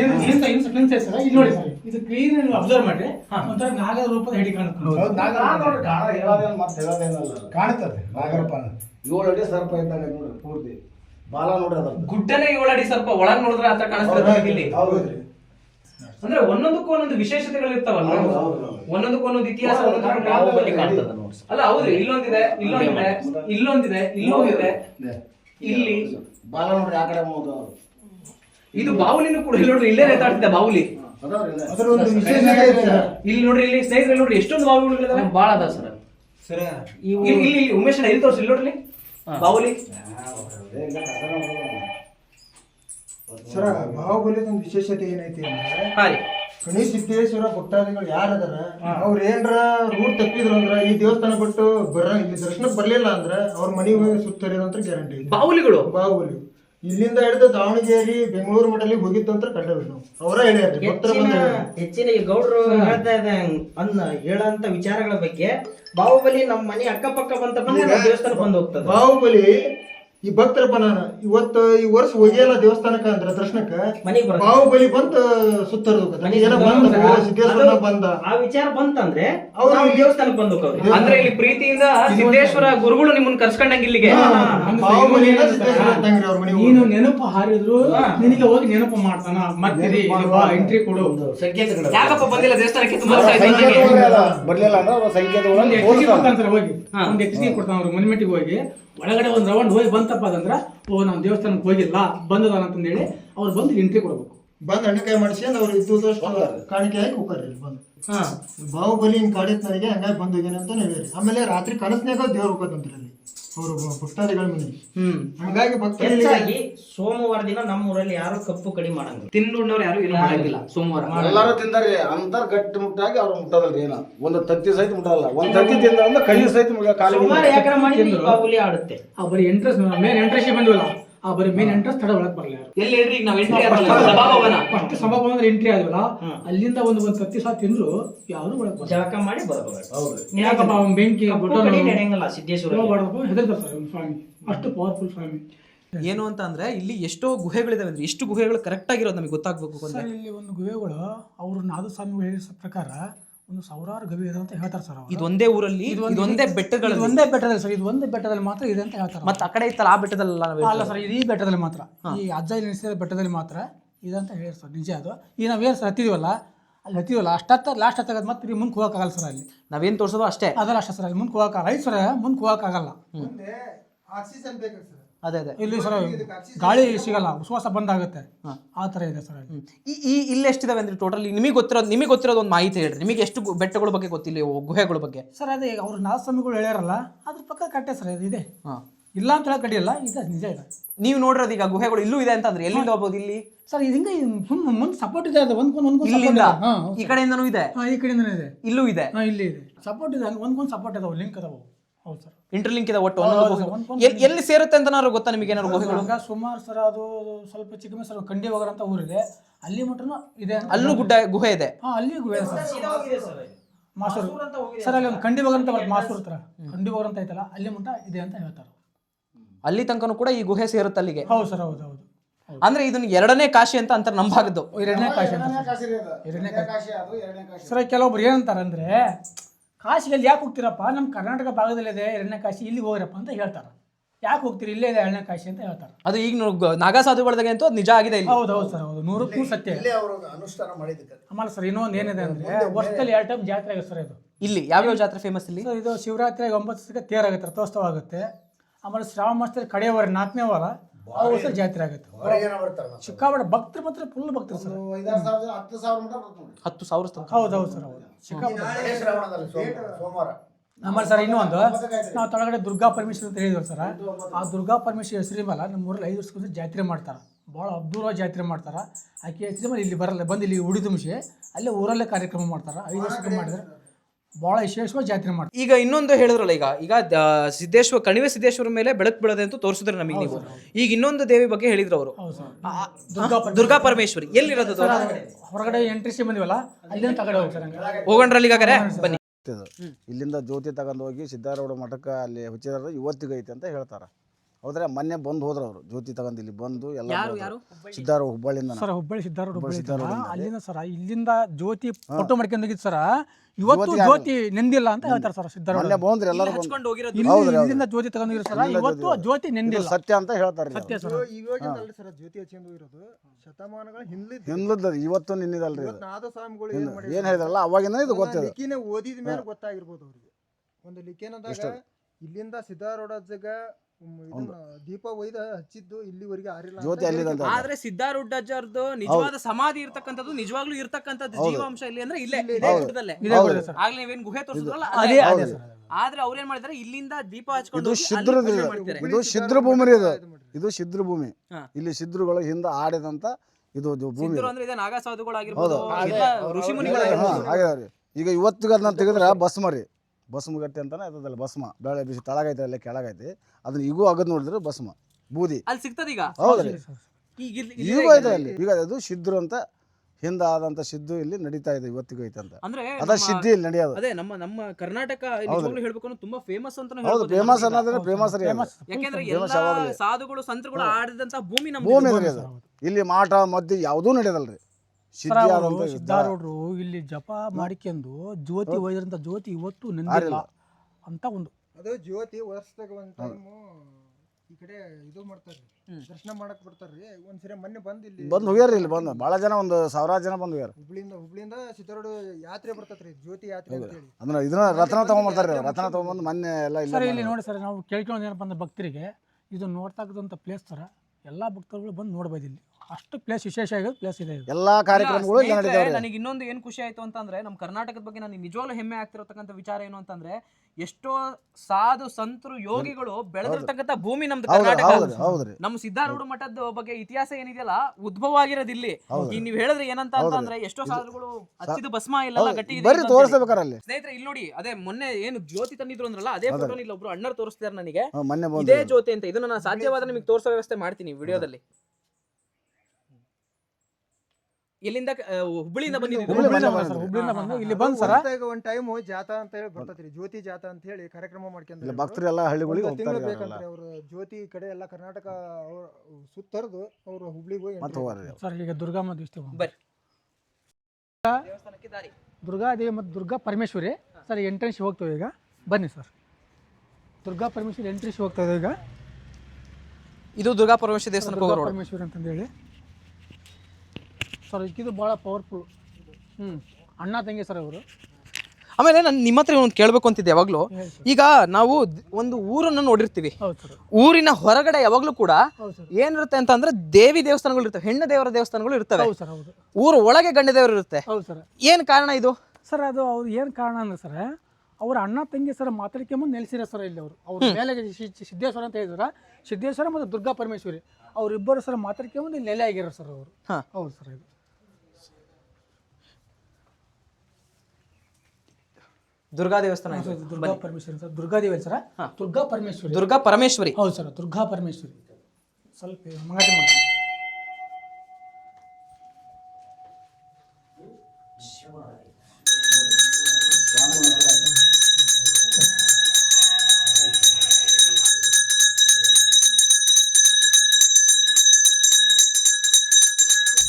C: ಹಿಂಸ sir. ಇಲ್ಲಿ ನೋಡಿ ಸರ್ ಇದು ಕ್ಲೀನ್ ನೀವು ಅಬ್ಸರ್ವ್ ಮಾಡ್ರಿ ಒಂಥರ ನಾಗರ ರೂಪದ ಹೆಡಿ ಕಾಣುತ್ತೆ.
E: ಹೌದು ನಾಗರ
D: ಹೇಳೋದೇನು ಮತ್ತೆ ಹೇಳೋದೇನಲ್ಲ
E: ಕಾಣುತ್ತದೆ ನಾಗರಪ್ಪನ
D: ಏಳು ಅಡಿ ಸರ್ಪ ಇದ್ದಂಗೆ ನೋಡ್ರಿ ಪೂರ್ತಿ. ಬಾಲ ನೋಡ್ರಿ ಅದ
A: ಗುಡ್ಡನೇ ಏಳು ಅಡಿ ಸರ್ಪ ಒಳಗ್ ನೋಡಿದ್ರೆ ಆತ ಕಾಣಿಸ್ತದೆ ನಮಗೆ ಇಲ್ಲಿ.
D: ಹೌದ್ರಿ
A: ಅಂದ್ರೆ ಒಂದೊಂದಕ್ಕೂ ಒಂದೊಂದು ವಿಶೇಷತೆಗಳು ಇರ್ತಾವಲ್ಲ. ಒಂದೊಂದಕ್ಕೂ ಒಂದೊಂದು ಇತಿಹಾಸ ಅಲ್ಲ ಹೌದ್ರಿ ಇಲ್ಲೊಂದಿದೆ ಇಲ್ಲೊಂದಿದೆ ಇಲ್ಲೊಂದಿದೆ ಇಲ್ಲೊಂದಿದೆ. ಇಲ್ಲಿ
D: ಬಾಲ ನೋಡ್ರಿ ಆ ಕಡೆ
A: ಇದು ಬಾವುಲಿನೂ ಕೂಡ ಇಲ್ಲಿ ನೋಡ್ರಿ ಇಲ್ಲೇ ನೇತಾಡ್ತಿದ್ದೆ ಬಾವುಲಿ.
D: ಇಲ್ಲ.
F: ಅದರ ಒಂದು ವಿಶೇಷತೆ ಇದೆ.
A: ಇಲ್ಲಿ ನೋಡ್ರಿ ಇಲ್ಲಿ ಸ್ನೇಹಿತರೆ ನೋಡ್ರಿ ಎಷ್ಟೊಂದು ಬಾವುಲಿಗಳಿದಾವೆ
H: ಬಾಳ ಅದ ಸರ್.
F: ಸರ್.
A: ಇಲ್ಲಿ ಉಮೇಶ್ ಇಲ್ಲಿ ತೋರಿಸಿ ಇಲ್ಲಿ ನೋಡ್ರಿ ಬಾವುಲಿ
D: ಏ, ಇಲ್ಲ, ಅದರ ನೋಡ್ರಿ.
F: ಸರ್ ಬಾಹುಬಲಿದ ಒಂದು ವಿಶೇಷತೆ ಏನೈತಿ ಅಂದ್ರೆ
A: ಹಾ ರೀ.
F: ಗಣೇಶ ಸಿದ್ದೇಶ್ವರ ಭಕ್ತಾದಿಗಳು ಯಾರದಾರ ಅವ್ರ ಏನ್ರ ರೂಟ್ ತಪ್ಪಿದ್ರು ಅಂದ್ರ ಈ ದೇವಸ್ಥಾನ ಬಿಟ್ಟು ಬರ ಇಲ್ಲಿ ದರ್ಶನಕ್ಕೆ ಬರ್ಲಿಲ್ಲ ಅಂದ್ರ ಅವ್ರ ಮನೆಗೆ ಹೋಗಿ ಸುತ್ತರಿದಂತ ಗ್ಯಾರಂಟಿ ಬಾಹುಲಿಗಳು?
A: ಬಾವುಲಿಗಳು
F: ಬಾಹುಬಲಿ. ಇಲ್ಲಿಂದ ಹಿಡಿದು ದಾವಣಗೆರೆ ಬೆಂಗಳೂರು ಮಠಲ್ಲಿ ಹೋಗಿದ್ದಂತ್ರ ಕಂಡವಿ ನಾವು. ಅವರ ಹೇಳ್ಯಾರ ಭಕ್ತರ
H: ಹೆಚ್ಚಿನ
F: ಬಂದ
H: ಹೆಚ್ಚಿನ ಈ ಗೌಡ್ರು ಹೇಳ್ತಾ ಇದೆ ಅನ್ನ ಹೇಳಂತ ವಿಚಾರಗಳ ಬಗ್ಗೆ. ಬಾಹುಬಲಿ ನಮ್ಮ ಮನೆ ಅಕ್ಕಪಕ್ಕ ಬಂತ ಬಂದ್ರೆ ನಮ್ಮ ದೇವಸ್ಥಾನಕ್ಕೆ ಬಂದು ಹೋಗ್ತದೆ.
F: ಬಾಹುಬಲಿ ಈ ಭಕ್ತರಪ್ಪ ನಾನು ಇವತ್ತು ಈ ವರ್ಷ ಹೋಗಿಯಲ್ಲ ದೇವಸ್ಥಾನಕ್ಕ ಅಂದ್ರ ದರ್ಶನಕ್ಕ
H: ಮನೆಗೆ ಬರೋದು.
F: ಬಾಹುಬಲಿ ಬಂತ ಸುತ್ತರ್ದು. ಏನೋ ಬಂದ ಓ, ಬಂದ.
H: ಆ ವಿಚಾರ ಬಂತಂದ್ರೆ
F: ಅವ್ರು
H: ನಾವು ದೇವಸ್ಥಾನಕ್ಕೆ ಬಂದು
A: ಅಂದ್ರೆ ಇಲ್ಲಿ ಪ್ರೀತಿಯಿಂದ ಸಿದ್ದೇಶ್ವರ ಗುರುಗಳು ನಿಮ್ಮನ್ನ ಕರ್ಸ್ಕೊಂಡಂಗ ಇಲ್ಲಿಗೆ?
F: ಬಾಹುಬಲಿನ ಸಿದ್ದೇಶ್ವರ ತಂಗ್ರಿ ಅವ್ರ ಮನೆಗೆ
C: ನೀನು ನೆನಪು ಹಾರಿದ್ರು ನಿನಗೆ ಹೋಗಿ ನೆನಪು ಮಾಡ್ತಾನ. ಮತ್ತಿರಿ ಎಂಟ್ರಿ ಕೊಡು.
H: ಸಂಕೇತಗಳು.
A: ಯಾಕಪ್ಪ ಬಂದಿಲ್ಲ ದೇವಸ್ಥಾನಕ್ಕೆ? ತುಂಬಾ ದಿವಸ ಆಯ್ತು.
D: ಸಂಕೇತಗಳೇ ಬರ್ಲಿಲ್ಲ ಅಂದ್ರೆ ಅವ್ರ
C: ಒಂದು
D: ಸಂಕೇತಗಳನ್ನು
C: ಎಕ್ಸಿಗೆ
D: ತೋರಿಸ್ತಾನೆ.
C: ಕೊಡ್ತಾನೆ ಸರ್ ಹೋಗಿ. ಒಂದು ಎಕ್ಸಿಗೆ ಕೊಡ್ತಾನ ಅವ್ರು ಮನಿಮೆಟ್ಟಿಗೆ ಹೋಗಿ. ಒಳಗಡೆ ಒಂದು ರೌಂಡ್ ಹೋಗಿ ಬಂತಪ್ಪ ಅದಂದ್ರೆ, ಓ, ನಾವು ದೇವಸ್ಥಾನಕ್ಕೆ ಹೋಗಿಲ್ಲ ಬಂದದಾನ ಅಂತಂದೇಳಿ ಅವ್ರು ಬಂದು ಎಂಟ್ರಿ ಕೊಡ್ಬೇಕು.
F: ಬಂದ್ ಹಣ್ಣಕಾಯಿ ಮಾಡಿಸ್ಕೊಂಡು ಅವ್ರು ಇದ್ದದಷ್ಟು ಕಾಣಿಕೆ ಹಾಕಿ ಹೋಗ್ರಿ ಬಂದು. ಬಾಹುಬಲಿ ಹಿಂಗ್ ಕಾಡಿತ್ ನನಗೆ ಹಂಗಾಗಿ ಬಂದು ಹೋಗ್ಯಾನ ಅಂತ ಹೇಳಿರಿ ಆಮೇಲೆ ರಾತ್ರಿ ಕನಸ್ನಾಗ ದೇವ್ರು ಹೋಗೋದಂತ್ರಿ ಅಲ್ಲಿ ಅವರು ಭಕ್ತಾದಿಗಳ ಮನೆ.
A: ಹ್ಮ್.
F: ಹಂಗಾಗಿ
H: ಹೆಚ್ಚಾಗಿ ಸೋಮವಾರ ದಿನ ನಮ್ಮ ಊರಲ್ಲಿ ಯಾರು ಕಪ್ಪು ಕಡಿ ಮಾಡಂಗಿಲ್ಲ.
A: ತಿಂದುಣ್ಣವ್ರು ಯಾರು ಇಲ್ಲ ಮಾಡಂಗಿಲ್ಲ ಸೋಮವಾರ.
D: ಎಲ್ಲಾರು ತಿಂದಾರಿ ಅಂತರ್ ಗಟ್ಟಿ ಮುಟ್ಟಾಗಿ ಅವ್ರು ಮುಟ್ಟದಲ್ಲ ಏನ. ಒಂದು ತತ್ತಿ ಸಹಿತ ಮುಟ್ಟಲ್ಲ ಒಂದ್ ತತ್ತಿ ತಿಂದ ಅಂದ್ರೆ ಕೈ ಸಹಿತ ಮುಗ
H: ಕಾಲ ಯಾಕಂದ್ರೆ ಮಾಡಿ ಬಾಹುಬಲಿ ಆಡುತ್ತೆ?
C: ಆ ಬರೀ ಎಂಟ್ರೆಸ್ ಮೇನ್ ಎಂಟ್ರೆಸ್ ಬಂದ್ವಲ್ಲ. ಆ ಬರೀ ಮೇನ್ ಎಂಟ್ರೆನ್ಸ್ ತಡ ಒಳಗೆ ಬರಲ್ಲ ಯಾರು.
A: ಎಲ್ಲಿ ಹೇಳ್ರಿ ಈಗ ನಾವ್ ಎಂಟ್ರಿ ಸಭಾಭವನ?
C: ಫಸ್ಟ್ ಸಭಾಭವನ ಎಂಟ್ರಿ ಆದ್ವಲ್ಲ ಅಲ್ಲಿಂದ ಒಂದು ಒಂದು ತತ್ತಿ ಸಾ ತಿಂದ್ರು ಯಾರು ಒಳಗೆ
H: ಜಳಕ ಮಾಡಿ
C: ಯಾಕಪ್ಪ ಅವ್ನ್ ಬೆಂಕಿ
H: ನಡೆಯಂಗಿಲ್ಲ ಸಿದ್ದೇಶ್ವರ
C: ಹೆದರ್ತಾರೆ ಸರ್ ಸ್ವಾಮಿ. ಅಷ್ಟು ಪವರ್ಫುಲ್ ಸ್ವಾಮಿ.
A: ಏನು ಅಂತ ಅಂದ್ರೆ ಇಲ್ಲಿ ಎಷ್ಟೋ ಗುಹೆಗಳಿದಾವೆ ಅಂದ್ರೆ ಎಷ್ಟು ಗುಹೆಗಳು ಕರೆಕ್ಟ್ ಆಗಿರೋದು ನಮಗೆ ಗೊತ್ತಾಗ್ಬೇಕು ಅಂದ್ರೆ
C: ಇಲ್ಲಿ ಒಂದು ಗುಹೆಗಳು ಅವರು ನಾದು ಸ್ವಾಮಿಗಳು ಹೇಳಿದ ಪ್ರಕಾರ ಒಂದು ಸಾವಿರಾರು ಗವಿ ಇದೆ ಅಂತ ಹೇಳ್ತಾರೆ ಸರ್ ಇದು
A: ಒಂದೇ ಊರಲ್ಲಿ ಒಂದೇ ಬೆಟ್ಟಗಳಲ್ಲಿ.
C: ಇದು ಒಂದೇ ಬೆಟ್ಟದಲ್ಲಿ ಸರ್ ಇದು ಒಂದೇ ಬೆಟ್ಟದಲ್ಲಿ ಮಾತ್ರ ಇದೆ ಅಂತ ಹೇಳ್ತಾರೆ
A: ಮತ್ತೆ ಆ ಕಡೆ ಇತ್ತಲ್ಲ ಆ ಬೆಟ್ಟದಲ್ಲ ನಾವು
C: ಅಲ್ಲ ಸರ್ ಇದು ಈ ಬೆಟ್ಟದಲ್ಲಿ ಮಾತ್ರ. ಈ ಅಜ್ಜ ನೆನೆಸಿದ ಬೆಟ್ಟದಲ್ಲಿ ಮಾತ್ರ ಇದೆ ಅಂತ ಹೇಳಿ ಸರ್ ನಿಜ ಅದು. ಈಗ ನಾವೇನು ಸರ್ ಹತ್ತಿದೀವಲ್ಲ ಅಲ್ಲಿ ಹತ್ತಿದೀವಲ್ಲ ಅಷ್ಟತ್ತ ಲಾಸ್ಟ್ ಹತ್ತಾಗದ್ ಮತ್ತೆ ಇಲ್ಲಿ ಮುಂದೆ ಹೋಗೋಕ್ಕಾಗಲ್ಲ ಸರ್ ಅಲ್ಲಿ.
A: ನಾವೇನು ತೋರ್ಸೋದು ಅಷ್ಟೇ.
C: ಅದಲ್ಲ ಅಷ್ಟೇ ಸರ್ ಅಲ್ಲಿ ಮುಂದೆ ಹೋಗೋಕ್ಕಾಗಲ್ಲ ಐದು ಸರ್ ಮುಂದೆ ಹೋಗೋಕ್ಕಾಗಲ್ಲ
F: ಮುಂದೆ ಆಕ್ಸಿಜನ್ ಬೇಕು ಸರ್?
A: ಅದೇ ಅದೇ.
C: ಇಲ್ಲಿ ಸರ್ ಗಾಳಿ ಸಿಗಲ್ಲ ಉಶ್ವಾಸ ಬಂದಾಗುತ್ತೆ. ಆ ಥರ ಇದೆ ಸರ್ ಅಲ್ಲಿ.
A: ಈ ಈ ಇಲ್ಲಿ ಎಷ್ಟಿದಾವೆ ಅಂದ್ರೆ ಟೋಟಲ್ ನಿಮಗೆ ಗೊತ್ತಿರೋದು ನಿಮಗೆ ಗೊತ್ತಿರೋದು ಒಂದು ಮಾಹಿತಿ ಹೇಳ್ರಿ. ನಿಮಗೆ ಎಷ್ಟು ಗು- ಬೆಟ್ಟಗಳ ಬಗ್ಗೆ ಗೊತ್ತಿಲ್ಲ ಇವು ಗುಹೆಗಳ ಬಗ್ಗೆ?
C: ಸರ್ ಅದೇ ಅವ್ರ ನಾಸ್ವಾಮಿಗಳು ಹೇಳ್ಯಾರಲ್ಲ ಅದ್ರ ಪಕ್ಕ ಕಟ್ಟೆ ಸರ್ ಇದು ಇದೆ.
A: ಹಾಂ.
C: ಇಲ್ಲ ಅಂತ ಹೇಳಕ್ ಕಡಿಯಲ್ಲ ಇದೆ ನಿಜ ಇದೆ.
A: ನೀವು ನೋಡಿರೋದು ಈಗ ಗುಹೆಗಳು ಇಲ್ಲೂ ಇದೆ ಅಂತಂದ್ರೆ ಎಲ್ಲಿಂದ ಹೋಗ್ಬೋದು ಇಲ್ಲಿ?
C: ಸರ್ ಇದು ಹಿಂಗೆ ಮುಂದೆ ಮುಂದೆ ಸಪೋರ್ಟ್ ಇದೆ ಅದು ಒಂದ್ಕೊಂಡು ಒಂದ್ಕೊಂಡು
A: ಇಲ್ಲಿಂದ?
C: ಹಾಂ
A: ಈ ಕಡೆಯಿಂದನೂ ಇದೆ?
C: ಹಾಂ ಈ ಕಡೆಯಿಂದನೇ ಇದೆ.
A: ಇಲ್ಲೂ ಇದೆ?
C: ಹಾಂ ಇಲ್ಲಿ ಇದೆ. ಸಪೋರ್ಟ್ ಇದೆ ಹಂಗೆ ಒಂದ್ಕೊಂಡು ಸಪೋರ್ಟ್ ಇದಾವೆ ಲಿಂಕ್ ಅದಾವೆ ಹೌದು ಸರ್.
A: ಇಂಟರ್ಲಿಂಕ್ ಇದೆ ಒಟ್ಟು ಒಂದೊಂದು ಗುಹೆ. ಎಲ್- ಎಲ್ಲಿ ಸೇರುತ್ತೆ ಅಂತ ನಾವು ಗೊತ್ತಾ ನಿಮಗೆ ಏನಾದ್ರು ಗುಹೆಗಳು?
C: ಹಂಗ ಸುಮಾರು ಸರ್ ಅದು ಸ್ವಲ್ಪ ಚಿಕ್ಕ ಸರ್ ಕಂಡಿ ಹೋಗರ ಅಂತ ಊರಿದೆ. ಅಲ್ಲಿ ಮಟನು ಇದೆ
A: ಅಲ್ಲೂ ಗುಡ್ಡ ಗುಹೆ ಇದೆ.
C: ಹಾ ಅಲ್ಲಿ ಗುಹೆ ಸರ್. ಮಾಸೂರು. ಸರ್ ಅಲ್ಲಿ ಒಂದು ಕಂಡಿ ಹೋಗೋರ್ ಅಂತ ಬರುತ್ತೆ ಮಾಸೂರು ಹತ್ರ. ಕಂಡಿ ಹೋಗೋರ್ ಅಂತ ಐತಲ್ಲ ಅಲ್ಲಿ ಮಟ್ಟ ಇದೆ ಅಂತ ಹೇಳ್ತಾರೆ.
A: ಅಲ್ಲಿ ತನಕನೂ ಕೂಡ ಈ ಗುಹೆ ಸೇರುತ್ತೆ ಅಲ್ಲಿಗೆ.
C: ಹೌದು ಸರ್ ಹೌದು ಹೌದು.
A: ಅಂದ್ರೆ ಇದನ್ನ ಎರಡನೇ ಕಾಶಿ ಅಂತ ಅಂತಾರೆ ನಂಬಾಗದ್ದು
C: ಎರಡನೇ ಕಾಶಿ ಅಂತ
D: ಎರಡನೇ ಕಾಶಿ ಅದು.
C: ಎರಡನೇ
D: ಎರಡನೇ ಕಾಶಿ. ಅದು ಎರಡನೇ ಕಾಶಿ.
C: ಸರ್ ಕೆಲವೊಬ್ರು ಏನಂತಾರೆ ಅಂದ್ರೆ ಕಾಶಿಯಲ್ಲಿ ಯಾಕೆ ಹೋಗ್ತೀರಪ್ಪ? ನಮ್ಮ ಕರ್ನಾಟಕ ಭಾಗದಲ್ಲಿದೆ ಎರಡನೇ ಕಾಶಿ ಇಲ್ಲಿ ಹೋಗ್ರಪ್ಪ ಅಂತ ಹೇಳ್ತಾರೆ. ಯಾಕೆ ಹೋಗ್ತೀರಿ? ಇಲ್ಲೇ ಇದೆ ಎರಡನೇ ಕಾಶಿ ಅಂತ ಹೇಳ್ತಾರೆ.
A: ಅದು ಈಗ ನಾವು ಬಳದಾಗ ನಾಗಾ ಸಾಧುಗಳದಾಗೆ ಅಂತೂ ಅದು ನಿಜ ಆಗಿದೆ ಇಲ್ಲಿ.
C: ಹೌದು ಹೌದು ಸರ್ ಹೌದು. ನೂರಕ್ಕೂ ಸತ್ಯ.
E: ಇಲ್ಲೇ ಅವರು ಅನುಷ್ಠಾನ ಮಾಡಿದ್ದಕ್ಕೆ.
C: ಆಮೇಲೆ ಸರ್ ಇನ್ನೊಂದು ಏನಿದೆ ಅಂದ್ರೆ ವರ್ಷದಲ್ಲಿ ಎರಡು ಟೈಮ್ ಜಾತ್ರೆ ಆಗುತ್ತೆ ಸರ್ ಇದು.
A: ಇಲ್ಲಿ ಯಾವ್ಯಾವ ಜಾತ್ರೆ ಫೇಮಸ್ ಇಲ್ಲಿ?
C: ಇದು ಶಿವರಾತ್ರಿ ಒಂಬತ್ತು ದಿವಸಕ್ಕೆ ತೇರಾಗುತ್ತೆ ರಥೋತ್ಸವ ಆಗುತ್ತೆ. ಆಮೇಲೆ ಶ್ರಾವಣ ಮಾಸದಲ್ಲಿ ಕಡೆಯ ವಾರ ನಾಲ್ಕನೇ ವಾರ. ಆ ವರ್ಷ ಜಾತ್ರೆ ಆಗುತ್ತೆ.
E: ಹೊರಗೇನ ಬರ್ತಾರ
C: ಸಿಕ್ಕಾಪಟ್ಟೆ ಭಕ್ತರು ಮಾತ್ರ ಫುಲ್ ಭಕ್ತರು ಸರ್.
D: ಒಂದು ಐದಾರು ಸಾವಿರ ಜನ ಹತ್ತು ಸಾವಿರ ಮಟ್ಟ ಬರ್ತದೆ.
A: ಹತ್ತು ಸಾವಿರ ತನಕ.
C: ಹೌದು ಹೌದು ಸರ್ ಹೌದು. ಸಿಕ್ಕಾಪಟ್ಟೆ
E: ನಾಳೆ ಶ್ರಾವಣದಲ್ಲಿ ಸೋಮವಾರ ಸೋಮವಾರ.
C: ಆಮೇಲೆ ಸರ್ ಇನ್ನೊಂದು ನಾವು ತಳಗಡೆ ದುರ್ಗಾ ಪರಮೇಶ್ವರ ಅಂತ ಹೇಳಿದ್ವಿ ಸರ್. ಆ ದುರ್ಗಾ ಪರಮೇಶ್ವರ ಹೆಸರಿ ಮೇಲೆ ನಮ್ಮ ಊರಲ್ಲಿ ಐದು ವರ್ಷಕ್ಕೊಂದು ಜಾತ್ರೆ ಮಾಡ್ತಾರೆ. ಭಾಳ ಅದ್ಭುತವಾಗಿ ಜಾತ್ರೆ ಮಾಡ್ತಾರೆ. ಆಕೆ ಹೆಸರಿ ಮೇಲೆ ಇಲ್ಲಿ ಬರಲ್ಲ ಬಂದು ಇಲ್ಲಿ ಉಡಿದು ಮುಂಚೆ ಅಲ್ಲೇ ಊರಲ್ಲೇ ಕಾರ್ಯಕ್ರಮ ಮಾಡ್ತಾರೆ. ಐದು ವರ್ಷಕ್ಕೆ ಮಾಡಿದ್ರೆ. ಭಾಳ ವಿಶೇಷವಾಗಿ ಜಾತ್ರೆ ಮಾಡ್ತಾರೆ.
A: ಈಗ ಇನ್ನೊಂದು ಹೇಳಿದ್ರಲ್ಲ ಈಗ ಈಗ ದ- ಸಿದ್ದೇಶ್ವರ ಕಣಿವೆ ಸಿದ್ದೇಶ್ವರ ಮೇಲೆ ಬೆಳಕು ಬೀಳದೆ ಅಂತ ತೋರಿಸಿದ್ರೆ ನಮಗೆ ನೀವು. ಈಗ ಇನ್ನೊಂದು ದೇವಿ ಬಗ್ಗೆ ಹೇಳಿದ್ರು ಅವರು.
C: ಹೌದು ಸರ್.
A: ಆ-
C: ದುರ್ಗಾ
A: ಪರಮೇಶ್ವರಿ. ಎಲ್ಲಿರೋದು ಅದು?
C: ಹೊರಗಡೆ ಎಂಟ್ರಿಸಿ ಬಂದಿವಲ್ಲ ಅಲ್ಲಿಂದ ತಗಡೆ ಹೋಗಿ ಸರ್ ಹಂಗೆ.
A: ಹೋಗೋಣ್ರಲ್ಲಿ ಈಗಾಗರೆ ಬನ್ನಿ.
D: ಇಲ್ಲಿಂದ ಜ್ಯೋತಿ ತಗೊಂಡು ಹೋಗಿ ಸಿದ್ದಾರೂಢ ಮಠಕ್ಕೆ ಅಲ್ಲಿ ಹುಚ್ಚಿದಾರ ಇವತ್ತಿಗೆ ಐತೆ ಅಂತ ಹೇಳ್ತಾರೆ. ಹೌದ್ರೆ? ಮೊನ್ನೆ ಬಂದು ಹೋದ್ರು ಅವರು. ಜ್ಯೋತಿ ತಗೊಂಡು ಇಲ್ಲಿ ಬಂದು ಎಲ್ಲ
A: ಯಾರು ಯಾರು?
D: ಸಿದ್ದಾರ ಹುಬ್ಬಳ್ಳಿಯಿಂದ
C: ಸರ್ ಹುಬ್ಬಳ್ಳಿ ಸಿದ್ಧಾರ ಹುಬ್ಬಳ್ಳಿ ಇತ್ತಲ್ಲ, ಅಲ್ಲಿಂದ ಸರ್ ಇಲ್ಲಿಂದ ಜ್ಯೋತಿ ಫೋಟೋ ಮಾಡ್ಕೊಂಡು ಸರ ಸರ್ ಇವತ್ತು ಜ್ಯೋತಿ ನೆಂದಿಲ್ಲ ಅಂತ ಹೇಳ್ತಾರೆ ಸರ್ ಸಿದ್ದಾರೂಢ
D: ಮೊನ್ನೆ ಬಂದ್ರೆ ಎಲ್ಲರೂ ಬಂದು
A: ಹಚ್ಕೊಂಡು ಹೋಗಿರೋದು.
C: ಇಲ್ಲಿ
D: ಹೌದ್ರಿ, ಹೌದ್ರಿ.
C: ಇಲ್ಲಿಂದ ಜ್ಯೋತಿ ತಗೊಂಡಿರೋ ಸರ್ ಇವತ್ತು ಜ್ಯೋತಿ
D: ಇದು
C: ನೆಂದಿಲ್ಲ.
D: ಸತ್ಯ ಅಂತ ಹೇಳ್ತಾರೆ
C: ಸತ್ಯ ಸರ್.
F: ಇವಾಗಿಂದಲ್ರಿ ಸರ್ ಜ್ಯೋತಿ ಹಚ್ಕೊಂಡು ಇರೋದು ಶತಮಾನಗಳ ಹಿಂದಿದ್ದು.
D: ಹಿಂದದ ಇವತ್ತು ನಿನ್ನಿದಲ್ರಿ ಇದು.
F: ಇವತ್ತು ನಾದ ಸ್ವಾಮಿಗಳು ಏನ್ ಮಾಡಿದ್ರು?
D: ಏನ್ ಹೇಳಿದ್ರಲ್ಲ ಅವಾಗಿಂದ ಇದು ಗೊತ್ತಿದೆ
F: ಲಿಖಿನ ಓದಿದ ಮೇಲೆ ಗೊತ್ತಾಗಿರ್ಬೋದು ಅವ್ರಿಗೆ. ಒಂದು ಲಿಖಿನದಾಗ ಇಲ್ಲಿಂದ ಸಿದ್ದಾರೂಢಜ್ಜಗ ಇದನ್ನ ದೀಪ ಒಯ್ದ ಹಚ್ಚಿದ್ದು ಇಲ್ಲಿವರೆಗೆ ಆರಿಲ್ಲ ಅಂತ
D: ಜ್ಯೋತಿ ಅಲ್ಲಿದೆ ಅಂತ
A: ಆದ್ರೆ ಸಿದ್ದಾರೂಢಾಚಾರ್ಯದು ನಿಜವಾದ ಸಮಾಧಿ ಇರ್ತಕ್ಕಂಥದ್ದು ನಿಜವಾಗ್ಲೂ ಇರ್ತಕ್ಕಂಥದ್ದು ಜೀವಾಂಶ ಇಲ್ಲಿ ಅಂದ್ರೆ ಇಲ್ಲೇ ಇದೇ. ಗುಡ್ಡದಲ್ಲೇ. ಆಗ್ಲೇ ನೀವೇನ್ ಗುಹೆ ತೋರಿಸಿದ್ರಲ್ಲ?
C: ಅದೇ. ಅದೇ. ಸರ್
A: ಆದ್ರೆ ಅವ್ರೇನ್ ಮಾಡಿದಾರೆ ಇಲ್ಲಿಂದ ದೀಪ ಹಚ್ಕೊಂಡು
D: ಇದು
A: ಹೋಗಿ ಅಲ್ಲಿ
D: ಸಿದ್ರದ
A: ಪೂಜೆ ಮಾಡ್ತಾರೆ.
D: ಇದು ಸಿದ್ರ ಭೂಮಿ ರೀ ಇದು. ಇದು ಸಿದ್ರ ಭೂಮಿ.
A: ಹಾ.
D: ಇಲ್ಲಿ ಶಿದ್ರುಗಳು ಹಿಂದೆ ಆಡಿದಂತ ಇದು ಇದು ಭೂಮಿ
A: ಸಿದ್ಧರು ಅಂದ್ರೆ ಇದೆ ನಾಗಾ ಸಾಧುಗಳಾಗಿರ್ಬೋದು
D: ಹೌದು.
A: ಎಲ್ಲ ಋಷಿ ಮುನಿಗಳಾಗಿರ್ಬೋದು.
D: ಈಗ ಇವತ್ತಿಗೆ ಅದನ್ನ ತೆಗೆದ್ರೆ ಬಸ್ ರೀ ಭಸ್ಮ ಅಂತಾನೆ ಅದಲ್ಲ ಭಸ್ಮ. ಬೆಳೆ ಬಿಸಿ ತಳಗೈತೆ ಅಲ್ಲೇ ಕೆಳಗೈತಿ. ಅದನ್ನ ಈಗೂ ಆಗದ್ ನೋಡಿದ್ರೆ ಭಸ್ಮ ಬೂದಿ.
A: ಅಲ್ಲಿ ಸಿಗ್ತದೆ ಈಗ?
D: ಹೌದ್ರಿ.
A: ಈಗ ಇಲ್ಲಿ-
D: ಈಗ
A: ಇಲ್ಲಿದೆ
D: ಇದೆ ಅಲ್ಲಿ. ಈಗ ಅದು ಸಿದ್ಧರು ಅಂತ ಹಿಂದೆ ಆದಂತ ಸಿದ್ದು ಇಲ್ಲಿ ನಡೀತಾ ಇದೆ ಇವತ್ತಿಗೂ ಐತೆ ಅಂತ.
A: ಅಂದ್ರೆ
D: ಅದ
A: ನಮ್ಮ-
D: ಸಿದ್ಧಿ ಇಲ್ಲಿ ನಡೆಯೋದು.
A: ಅದೇ ನಮ್ಮ ನಮ್ಮ ಕರ್ನಾಟಕ ನಿಜವಾಗ್ಲೂ ಹೇಳ್ಬೇಕು ಅಂದ್ರೆ ತುಂಬಾ ಫೇಮಸ್ ಅಂತ
D: ಹೌದು ಫೇಮಸ್ ಅನ್ನೋದ್ರೆ ಫೇಮಸ್ ರೀ ಅದು.
A: ಯಾಕೆಂದ್ರೆ
D: famous
A: ಎಲ್ಲಾ
D: ಯಾವಾಗ್ಲೂ.
A: ಸಾಧುಗಳು ಸಂತರುಗಳು ಆಡಿದಂತ ಭೂಮಿ ನಮ್ಮ
D: ಭೂಮಿ ಅದು. ಇಲ್ಲಿ ಮಾಟ ಮದ್ದು ಯಾವುದೂ ನಡೆಯೋದಲ್ರಿ.
C: ಸಿದ್ಧಾರೂಢರು ಇಲ್ಲಿ ಜಪ ಮಾಡಿಕೊಂಡು ಜ್ಯೋತಿ ಒಯ್ದ್ರಂತ ಜ್ಯೋತಿ ಇವತ್ತು ನಂದಿಲ್ಲ ಅಂತ ಒಂದು.
F: ಅದೇ ಜ್ಯೋತಿ ವರ್ಷದಾಗ ಒಂದು ಟೈಮು ಈ ಕಡೆ ಇದು ಮಾಡ್ತಾರ್ರಿ. ದರ್ಶನ ಮಾಡಕ್ ಬಿಡ್ತಾರ್ರಿ ಒಂದ್ಸರಿ ಮೊನ್ನೆ ಬಂದು ಇಲ್ಲಿ
D: ಬಂದು ಹೋಗ್ಯಾರ ಇಲ್ಲಿ ಬಂದು. ಭಾಳ ಜನ ಒಂದು ಸಾವಿರಾರು ಜನ ಬಂದು ಹೋಗ್ಯಾರ.
F: ಹುಬ್ಳಿಯಿಂದ ಹುಬ್ಳಿಯಿಂದ ಸಿದ್ಧಾರೂಢ ಯಾತ್ರೆ ಬರ್ತೈತ್ರಿ ಜ್ಯೋತಿ ಯಾತ್ರೆ ಅಂತ ಹೇಳಿ
D: ಅದನ್ನ ಇದನ್ನ ರತ್ನ ತಗೊಂಬರ್ತಾರೆ ರತ್ನ ತಗೊಂಬಂದು ಮೊನ್ನೆ ಎಲ್ಲ
C: ಸರ್ ಇಲ್ಲಿ
D: ಇಲ್ಲ
C: ನೋಡಿ ಸರ್ ನಾವು ಕೇಳ್ಕೊಂಡು ಏನಪ್ಪ ಅಂದ್ರೆ ಭಕ್ತರಿಗೆ ಇದು ನೋಡ್ತಕ್ಕಂಥ ಪ್ಲೇಸ್ ಸರ ಎಲ್ಲ ಭಕ್ತರುಗಳು ಬಂದು ನೋಡ್ಬೋದು ಇಲ್ಲಿ. ಅಷ್ಟು ಪ್ಲೇಸ್ ವಿಶೇಷ ಆಗಿರೋ ಪ್ಲೇಸ್ ಇದೆ ಇದು.
D: ಎಲ್ಲಾ ಕಾರ್ಯಕ್ರಮಗಳು ಇಲ್ಲಿ
A: ನನಗೆ ಇನ್ನೊಂದು ಏನ್ ಖುಷಿ ಆಯ್ತು ಅಂತಂದ್ರೆ ನಮ್ಮ ಕರ್ನಾಟಕದ ಬಗ್ಗೆ ನಾನು ನಿಜವಾಗ್ಲೂ ಹೆಮ್ಮೆ ಆಗ್ತಿರತಕ್ಕಂತ ವಿಚಾರ ಏನು ಅಂತಂದ್ರೆ ಎಷ್ಟೋ ಸಾಧು ಸಂತರು ಯೋಗಿಗಳು ಬೆಳೆದಿರ್ತಕ್ಕಂಥ ಭೂಮಿ ನಮ್ದು
D: ಹೌದ್ರಿ
A: ಕರ್ನಾಟಕ.
D: ಹೌದ್ರಿ.
A: ನಮ್ಮ ಸಿದ್ಧಾರೂಢ ಮಠದ ಬಗ್ಗೆ ಇತಿಹಾಸ ಏನಿದೆಯಲ್ಲ ಉದ್ಭವ ಆಗಿರೋದು ಇಲ್ಲಿ ಈಗ ನೀವು ಹೇಳಿದ್ರೆ ಏನಂತ. ಅಂತಂದ್ರೆ ಎಷ್ಟೋ ಸಾಧುಗಳು ಹಚ್ಚಿದ ಭಸ್ಮ ಇಲ್ಲ ಗಟ್ಟಿ ಇದೆ
D: ಬರ್ರಿ
A: ಅಂತ
D: ತೋರಿಸ್ಬೇಕಾರ ಅಲ್ಲಿ
A: ಸ್ನೇಹಿತರೆ ಇಲ್ಲಿ ನೋಡಿ ಅದೇ ಮೊನ್ನೆ ಏನು ಜ್ಯೋತಿ ತಂದಿದ್ರು ಅಂದ್ರಲ್ಲ ಅದೇ ಫೋಟೋ ಇಲ್ಲಿ ಒಬ್ರು ಅಣ್ಣರ್ ತೋರಿಸ್ತಾರೆ ನನಗೆ.
D: ಮೊನ್ನೆ
A: ಇದೇ ಜ್ಯೋತಿ ಅಂತ. ಇದನ್ನ ನಾನು ಸಾಧ್ಯವಾದ ನಿಮಗೆ ತೋರಿಸೋ ವ್ಯವಸ್ಥೆ ಮಾಡ್ತೀನಿ ವಿಡಿಯೋದಲ್ಲಿ. ಎಲ್ಲಿಂದ ಹುಬ್ಬಳ್ಳಿಯಿಂದ
D: ಬಂದಿದ್ದೀವಿ
C: ಹುಬ್ಳಿಯಿಂದ
D: ಬಂದ
C: ಇಲ್ಲಿ ಬಂದ್ ಸರ್?
F: ಸರ ಒಂದು ಟೈಮ್ ಜಾತಾ ಅಂತ ಹೇಳಿ ಬರ್ತೈತ್ರಿ. ಜ್ಯೋತಿ ಜಾತಾ ಅಂತ ಹೇಳಿ ಕಾರ್ಯಕ್ರಮ
D: ಇಲ್ಲಿ
F: ಮಾಡ್ಕೊಂಡ್ರೆ
D: ಭಕ್ತರು ಎಲ್ಲ ಹಳ್ಳಿಗಳಿಗೆ ಹೋಗ್ತಾರೆ
F: ಬೇಕಂತ್ರಿ ಜ್ಯೋತಿ ಕಡೆ ಎಲ್ಲ ಕರ್ನಾಟಕ ಅವ್ರು ಸುತ್ತರ್ದು ಅವ್ರು ಹುಬ್ಳಿಗೆ ಹೋಗಿ
C: ಸರ್ ಈಗ ದುರ್ಗಮ್ಮ ದೇವಸ್ಥಾನ
A: ಬರ್ರಿ. ದೇವಸ್ಥಾನಕ್ಕೆ ದಾರಿ.
C: ದುರ್ಗಾದೇವಿ ಮತ್ತು ದುರ್ಗಾ ಪರಮೇಶ್ವರಿ. ಸರ್ ಎಂಟ್ರೆನ್ಸ್ ಹೋಗ್ತೇವೆ ಈಗ. ಬನ್ನಿ ಸರ್. ದುರ್ಗಾ ಪರಮೇಶ್ವರಿ ಎಂಟ್ರೆನ್ಸ್ ಹೋಗ್ತಾ ಇದೆ ಈಗ.
A: ಇದು ದುರ್ಗಾ ಪರಮೇಶ್ವರಿ ದೇವಸ್ಥಾನಕ್ಕೆ ಹೋಗೋ
C: ದುರ್ಗಾ
A: ರೋಡ್
C: ಪರಮೇಶ್ವರಿ ಅಂತಂದೇಳಿ. ಸರ್ ಇದು ಭಾಳ ಪವರ್ಫುಲ್ ಹ್ಞೂ ಅಣ್ಣ ತಂಗಿ ಸರ್ ಅವರು
A: ಆಮೇಲೆ ನಾನು ನಿಮ್ಮ ಹತ್ರ ಒಂದು ಕೇಳಬೇಕು ಅಂತಿದ್ದೆ ಯಾವಾಗಲೂ. ಈಗ ನಾವು ದ್- ಒಂದು ಊರನ್ನು ನೋಡಿರ್ತೀವಿ.
C: ಹೌದು ಸರ್.
A: ಊರಿನ ಹೊರಗಡೆ ಯಾವಾಗಲೂ ಕೂಡ
C: ಹೌದು ಸರ್.
A: ಏನಿರುತ್ತೆ ಅಂತ ಅಂದ್ರೆ ದೇವಿ ದೇವಸ್ಥಾನಗಳು ಇರ್ತವೆ ಹೆಣ್ಣು ದೇವರ ದೇವಸ್ಥಾನಗಳು ಇರ್ತವೆ.
C: ಹೌದು ಸರ್ ಹೌದು.
A: ಊರ ಒಳಗೆ ಗಂಡ ದೇವರು ಇರುತ್ತೆ.
C: ಹೌದು ಸರ್.
A: ಏನು ಕಾರಣ ಇದು?
C: ಸರ್ ಅದು ಅವ್ರು ಏನು ಕಾರಣ ಅಂದ್ರೆ ಸರ್ ಅವ್ರ ಅಣ್ಣ ತಂಗಿ ಸರ್ ಮಾತ್ರಿಕೆಮ್ಮ ನೆಲೆಸಿರೋ ಸರ್ ಇಲ್ಲಿ ಅವರು. ಅವ್ರ ಮೇಲೆ ಶಿ- ಸಿದ್ದೇಶ್ವರ ಅಂತ ಹೇಳಿದ್ರ. ಸಿದ್ದೇಶ್ವರ ಮತ್ತು ದುರ್ಗಾ ಪರಮೇಶ್ವರಿ. ಅವರಿಬ್ಬರು ಸರ್ ಮಾತಾಡ್ಕೊಂಬಂದು ಮುಂದೆ ನೆಲೆ ಆಗಿರೋ ಸರ್ ಅವರು.
A: ಹಾ.
C: ಹೌದು ಸರ್ ಇದು.
A: ದುರ್ಗಾ ದೇವಸ್ಥಾನ
C: ಹೌದು sir, Durga Parameshwari sir. Durgadevi sir? Durga Parameshwari.
A: Durga Parameshwari.
C: ಹೌದು ಸರ್ ದುರ್ಗಾ ಪರಮೇಶ್ವರಿ. ಸ್ವಲ್ಪ ಮಂಗಾತಿ ಮಾಡಿ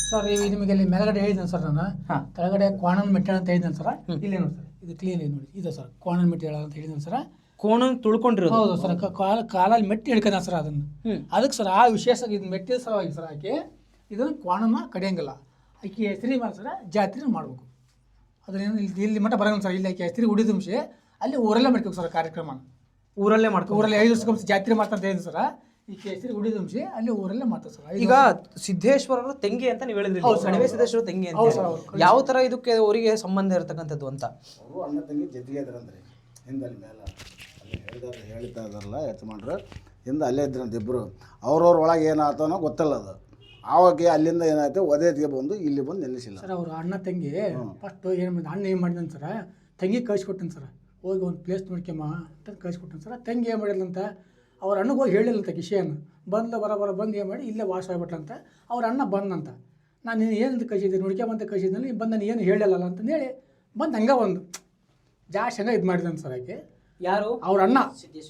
C: ಸರ್ ಈಗ ನಿಮಗೆ ಇಲ್ಲಿ ಮೇಲ್ಗಡೆ ಹೇಳಿದ್ದೇನೆ ಸರ್ ನಾನು.
A: ಹಾ.
C: ಕೆಳಗಡೆ ಕ್ವಾಣನ್ ಮೆಟ್ಟ ಅಂತ ಹೇಳಿದ್ದೇನೆ ಸರ್. ಇಲ್ಲಿ ನೋಡಿ ಸರ್. ಇದು ಕ್ಲೀನ್ ಇದೆ ನೋಡಿ. ಇದೆ ಸರ್ ಕೋಣನ್ ಮೆಟ್ಟಿ ಹೇಳ ಅಂತ ಹೇಳಿದ್ರು ಸರ್.
A: ಕೋಣ ತುಳ್ಕೊಂಡಿರೋದು.
C: ಹೌದು ಸರ್ ಕಾಲ ಕಾಲಲ್ಲಿ ಮೆಟ್ಟಿ ಹಿಡ್ಕೊಂಡ ಸರ್ ಅದನ್ನು. ಅದಕ್ಕೆ ಸರ್ ಆ ವಿಶೇಷ ಇದು ಮೆಟ್ಟಿದ ಸಲುವಾಗಿ ಸರ್ ಆಕೆ ಇದನ್ನು ಕೋಣನ ಕಡಿಯಂಗಿಲ್ಲ. ಆಕೆ ಹೆಸರಿ ಮಾಡಿ ಸರ್ ಜಾತ್ರೆ ಮಾಡಬೇಕು. ಅದ್ರೇನು ಇಲ್ಲಿ ಇಲ್ಲಿ ಮಟ್ಟ ಬರೋಂಗಿಲ್ಲ ಸರ್ ಇಲ್ಲಿ ಆಕೆ ಹೆಸರಿ ಉಡಿದುಂಶೆ ಅಲ್ಲಿ ಊರಲ್ಲೇ ಮಾಡ್ಕೋಬೇಕು ಸರ್ ಕಾರ್ಯಕ್ರಮ
A: ಊರಲ್ಲೇ ಮಾಡ್ಕೊ
C: ಊರಲ್ಲಿ ಐದು ವರ್ಷಕ್ಕೊಮ್ಮೆ ಜಾತ್ರೆ ಮಾಡ್ತಾ ಅಂತ ಹೇಳಿದ್ರು ಸರ್. ಈಕೆ ಕೇಸರಿ ಉಡಿದುಂಶಿ ಅಲ್ಲಿ ಊರಲ್ಲೇ ಮಾತಾಡ್ತಾರೆ
A: ಈಗ ಸಿದ್ದೇಶ್ವರರು ತೆಂಗಿ ಅಂತ ನೀವು ಹೇಳಿದ್ರಿ. ಕಣಿವೆ ಸಿದ್ದೇಶ್ವರ ತೆಂಗಿ ಅಂತ ಹೇಳಿ. ಯಾವ ತರ ಇದಕ್ಕೆ ಅವರಿಗೆ ಸಂಬಂಧ ಇರತಕ್ಕಂಥದ್ದು ಅಂತ?
D: ಅವರು ಅಣ್ಣ ತಂಗಿ ಜೊತೆಗೆ ಇದ್ರಂದ್ರೆ ಹಿಂದೆ ಅಲ್ಲಿ ಮೇಲೆ. ಅಲ್ಲಿ ಹೇಳಿದಾರೆ ಹೇಳ್ತಾ ಇದಾರಲ್ಲ ಯಜಮಾನ್ರು ಹಿಂದೆ ಅಲ್ಲೇ ಇದ್ರಂತ ಇಬ್ಬರು ಅವ್ರವ್ರ ಒಳಗೆ ಏನಾಗ್ತಾನೋ ಗೊತ್ತಲ್ಲ ಅದು. ಆವಾಗ ಅಲ್ಲಿಂದ ಏನಾಯ್ತು ಒದೇದಿಗೆ ಬಂದು ಇಲ್ಲಿ ಬಂದು ನಿಲ್ಲಿಸಿಲ್ಲ.
C: ಸರ್ ಅವ್ರ ಅಣ್ಣ ತಂಗಿ ಫಸ್ಟ್ ಏನು ಮಾಡಿದ ಅಣ್ಣ ಏನು ಮಾಡಿದಂತ ಸರ ತಂಗಿ ಕಳಿಸ್ಕೊಟ್ಟನ್ ಸರ್. ಹೋಗಿ ಒಂದು ಪ್ಲೇಸ್ ನೋಡ್ಕೊಂಬ ಅಂತ ಕಳಿಸ್ಕೊಟ್ಟನ್ ಸರ್. ತಂಗಿ ಏನು ಮಾಡಿಲ್ಲಂತ ಅವ್ರ ಅಣ್ಣಗೆ ಹೋಗಿ ಹೇಳಿಲ್ಲಂತ ವಿಷಯನ ಬಂದ ಬರ ಬರ ಬಂದು ಏನು ಮಾಡಿ ಇಲ್ಲೇ ವಾಸ ಆಗ್ಬಿಟ್ಲಂತ. ಅವ್ರ ಅಣ್ಣ ಬಂದಂತ ನಾನು ನೀನು ಏನಂತ ಕಳಿಸಿದ್ದೆ? ನೋಡ್ಕೊಂಬಂತ ಕಳಿಸಿದ್ನಲ್ಲಿ ಬಂದು ನಾನು ಏನು ಹೇಳಿಲ್ಲಲ್ಲ ಅಂತಂದೇಳಿ ಬಂದು ಹಂಗೆ ಒಂದು ಜಾಸ್ತಿ ಹಂಗೆ ಇದು ಮಾಡಿದಂತ ಸರ್ ಆಕೆ.
A: ಯಾರು?
C: ಅವ್ರ ಅಣ್ಣ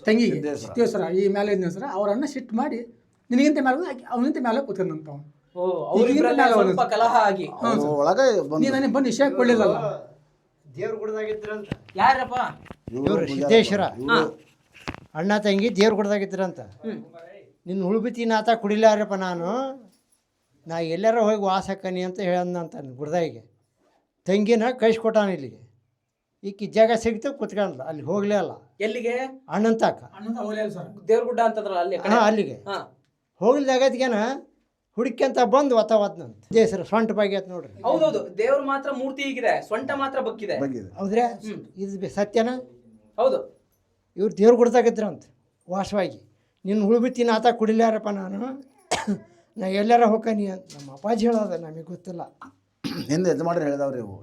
C: ತಂಗಿಗೆ.
D: ಸಿದ್ದೇಶ್ವರ.
C: ಈ ಮೇಲೆ ಇದ್ನ ಸರ. ಅವ್ರ ಅಣ್ಣ ಸಿಟ್ಟು ಮಾಡಿ ನಿನಗಿಂತ ಮೇಲೆ ಆಕೆ ಅವನಿಂತ ಮೇಲೆ ಕೂತ್ಕೊಂಡಂತ ಅವ್ನು.
A: ಕಲಹ ಆಗಿ.
D: ಒಳಗೆ
C: ನೀನು
D: ಬಂದು
C: ನನಗೆ ಬಂದು ವಿಷಯ ಕೊಡಲಿಲ್ಲಲ್ಲ.
G: ದೇವ್ರ ಗುಡ್ದಾಗಿದ್ರಂತ
A: ಯಾರಪ್ಪ?
G: ಸಿದ್ದೇಶ್ವರ. ಅಣ್ಣ ತಂಗಿ ದೇವ್ರು ಕೊಡ್ದಾಗಿದ್ದೀರಂತ ನಿನ್ನ ಉಳ್ಬಿತಿನಾಥ ಕುಡಿಲಾರಪ್ಪ ನಾನು. ನಾ ಎಲ್ಲಾರ ಹೋಗಿ ವಾಸಕ್ಕನಿ ಅಂತ ಹೇಳಂತ ಗುಡ್ದಾಯಿಗೆ. ತಂಗಿನ ಕಳಿಸ್ಕೊಟ್ಟಾನ ಇಲ್ಲಿಗೆ. ಈಕಿ ಜಾಗ ಸಿಗ್ತು ಕುತ್ಕೊಂಡ್ಲ. ಅಲ್ಲಿ ಹೋಗ್ಲೇ ಅಲ್ಲ.
A: ಎಲ್ಲಿಗೆ?
G: ಅಣ್ಣಂತಾಕ
C: ಅಣ್ಣಂತ ಅವಲೇ ಸರ್.
A: ದೇವ್ರಗುಡ್ಡ ಅಂತಂದ್ರ ಅಲ್ಲಿ
G: ಹಾಂ ಅಲ್ಲಿಗೆ.
A: ಹಾ.
G: ಹೋಗ್ಲಿದಾಗತ್ಗೇನ ಹುಡುಕ್ಯಂತ ಬಂದು ಒತ್ತವತ್ನಂತ ದೇಸರ ಸೊಂಟ ಬಾಗ್ಯತ್ ನೋಡ್ರಿ.
A: ಹೌದೌದು. ದೇವ್ರ ಮಾತ್ರ ಮೂರ್ತಿ ಹೀಗಿದೆ. ಸೊಂಟ ಮಾತ್ರ ಬಕ್ಕಿದೆ
G: ಹೌದ್ರೆ ಇದು ಸತ್ಯನ?
A: ಹೌದು.
G: ಇವ್ರು ದೇವ್ರ ಅಂತ ವಾಸವಾಗಿ ನಿನ್ನ ಉಳ್ಬಿತ್ತೀನಿ ಆತ ಕುಡಿಲಾರಪ್ಪ ನಾನು ನಾ ಎಲ್ಲಾರ ಹೋಗ್ಕನಿ ಅಂತ. ನಮ್ಮ ಅಪ್ಪಾಜಿ ಹೇಳೋದ ನಮಗೆ ಗೊತ್ತಿಲ್ಲ.
D: ಹಿಂದೆ ಯಜಮಾನ್ರು ಹೇಳಿದವ್ರಿ ಇವು.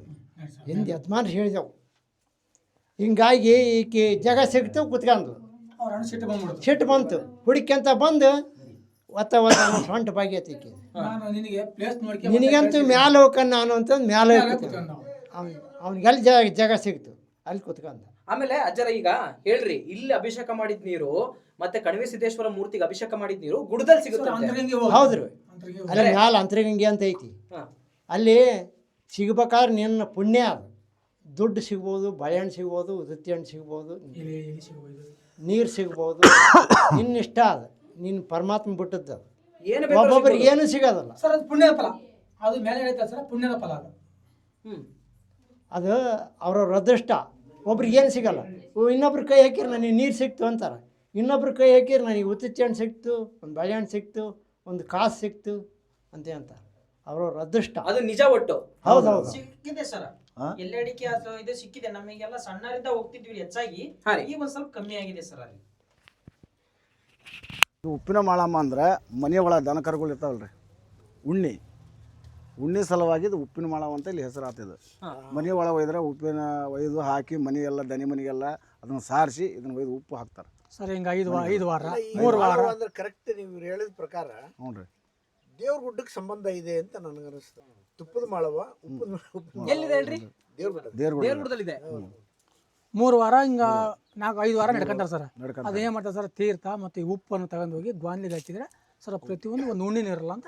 G: ಹಿಂದೆ ಯಜಮಾನ್ರು ಹೇಳಿದೆವು. ಹಿಂಗಾಗಿ ಈಕೆ ಜಾಗ ಸಿಗ್ತೇವೆ ಕುತ್ಕೊಂಡು
C: ಸಿಟ್ಟು
G: ಬಂತು. ಹುಡುಕ್ಯಂತ ಬಂದು ಒತ್ತ ಒತ್ತ ಸೊಂಟ ಬಾಗೈತಿ ಈಕೆ. ನಿನಗಂತೂ ಮ್ಯಾಲೆ ಹೋಗ್ಕನ್ ನಾನು ಅಂತಂದು ಮ್ಯಾಲೆ
C: ಕೂತ್ಕೊಂಡ್ ನಾವು.
G: ಅವ್ನು ಅವ್ನಿಗೆ ಎಲ್ಲಿ ಜಾಗ ಜಾಗ ಸಿಗ್ತು? ಅಲ್ಲಿ ಕುತ್ಕೊಂಡ
A: ಆಮೇಲೆ ಅಜ್ಜರ ಈಗ ಹೇಳ್ರಿ ಇಲ್ಲಿ ಅಭಿಷೇಕ ಮಾಡಿದ ನೀರು ಮತ್ತೆ ಕಣಿವೆ ಸಿದ್ದೇಶ್ವರ ಮೂರ್ತಿಗೆ ಅಭಿಷೇಕ ಮಾಡಿದ ನೀರು ಗುಡದಲ್ಲಿ ಸಿಗುತ್ತೆ.
G: ಹೌದ್ರಿ. ಅಲ್ಲಿ ಮ್ಯಾಲ ಅಂತರಿಗಂಗೆ ಅಂತ ಐತಿ. ಅಲ್ಲಿ ಸಿಗ್ಬೇಕಾದ್ರೆ ನಿನ್ನ ಪುಣ್ಯ ಅದು. ದುಡ್ಡು ಸಿಗ್ಬೋದು ಬಾಳೆಹಣ್ಣು ಸಿಗ್ಬೋದು ಉದತ್ತಿ ಹಣ್ಣು ಸಿಗ್ಬೋದು. ನೀರು ಸಿಗ್ಬೋದು. ನಿನ್ನ ಇಷ್ಟ ಅದು. ನಿನ್ನ ಪರಮಾತ್ಮ ಬಿಟ್ಟದ್ದು ಅದು.
A: ಏನು ಬೇಕಾದ್ರೂ
G: ಒಬ್ಬೊಬ್ರಿಗೆ
A: ಸಿಗ್ಬೋದು.
G: ಏನೂ ಸಿಗೋದಲ್ಲ.
C: ಸರ್ ಅದು ಪುಣ್ಯದ ಫಲ. ಅದು ಮೇಲೆ ಹೇಳ್ತಾರೆ ಸರ್ ಪುಣ್ಯದ ಫಲ ಅದು.
A: ಹ್ಮ್.
G: ಅದು ಅವರವ್ರ ಅದೃಷ್ಟ ಒಬ್ರಿಗೆ ಏನು ಸಿಗಲ್ಲ. ಓ ಇನ್ನೊಬ್ರು ಕೈ ಹಾಕಿರಿ ನನಗೆ ನೀರು ಸಿಕ್ತು ಅಂತಾರೆ. ಇನ್ನೊಬ್ರು ಕೈ ಹಾಕಿರಿ ನನಗೆ ಉತ್ತುಚ್ಚಿ ಹಣ್ಣು ಸಿಕ್ತು ಒಂದು ಬಾಳೆಹಣ್ಣು ಸಿಕ್ತು ಒಂದು ಕಾಸು ಸಿಕ್ತು ಅಂತ ಅಂತಾರೆ. ಅವ್ರವ್ರ ಅದೃಷ್ಟ.
A: ಅದು ನಿಜ ಒಟ್ಟು.
G: ಹೌದು ಹೌದು.
H: ಸಿಕ್ಕಿದೆ ಸರ್. ಎಲ್ಲೆಡಿಕೆ ಅದು ಇದು ಸಿಕ್ಕಿದೆ. ನಮಗೆಲ್ಲ ಸಣ್ಣರಿಂದ ಹೋಗ್ತಿದ್ವಿ ಹೆಚ್ಚಾಗಿ.
A: ಈ ಒಂದು
H: ಈಗ ಒಂದ್ ಸ್ವಲ್ಪ ಕಮ್ಮಿ ಆಗಿದೆ ಸರ್ ಅಲ್ಲಿ
D: ಉಪ್ಪಿನ ಮಾಳಮ್ಮ ಅಂದ್ರೆ ಮನೆ ಒಳಗೆ ದನ ಕರುಗಳು ಇರ್ತಾವಲ್ರಿ ಉಣ್ಣಿ. ಉಣ್ಣಿ ಸಲುವಾಗಿ ಇದು ಉಪ್ಪಿನ ಮಾಳವ ಅಂತ ಇಲ್ಲಿ ಹೆಸರು ಆತಿದ್ದು ಮನೆ ಒಳಗೆ ಒಯ್ದ್ರೆ ಉಪ್ಪಿನ ಒಯ್ದು ಹಾಕಿ ಮನೆ ಎಲ್ಲ ದನಿ ಮನೆಗೆಲ್ಲ ಅದನ್ನ ಸಾರಿಸಿ ಇದನ್ನ ಒಯ್ದು ಉಪ್ಪು ಹಾಕ್ತಾರೆ.
C: ಸರ್ ಹಿಂಗೆ ಐದು ವಾ- ಐದು ವಾರ ಮೂರು ವಾರ
E: ಅಂದ್ರೆ ಕರೆಕ್ಟ್ ನೀವು ಹೇಳಿದ ಪ್ರಕಾರ
D: ಹ್ಞೂ ರೀ.
E: ದೇವ್ರ ಗುಡ್ಡಕ್ಕೆ ಸಂಬಂಧ ಇದೆ ಅಂತ ನನಗೆ ಅನಿಸ್ತು. ತುಪ್ಪದ ಮಾಳವ ಉಪ್ಪದ
A: ಎಲ್ಲಿದೆ ಹೇಳ್ರಿ?
E: ದೇವ್ರ ಗುಡ್ಡ
D: ದೇವ್ರ
A: ಗುಡ್ಡದಲ್ಲಿದೆ
C: ಮೂರು ವಾರ ಹಿಂಗ ನಾಲ್ಕು ಐದು ವಾರ ನಡ್ಕೊಂತಾರೆ ಸರ್. ಅದೇನ್ ಮಾಡ್ತಾರೆ ಸರ್ ತೀರ್ಥ ಮತ್ತು ಈ ಉಪ್ಪನ್ನು ತಗೊಂಡು ಹೋಗಿ ಗ್ವಾನ್ಲಿಗೆ ಹಾಕಿದ್ರೆ ಸರ್ ಪ್ರತಿಯೊಂದು ಒಂದು ಉಣ್ಣಿನ ಇರಲ್ಲ ಅಂತ?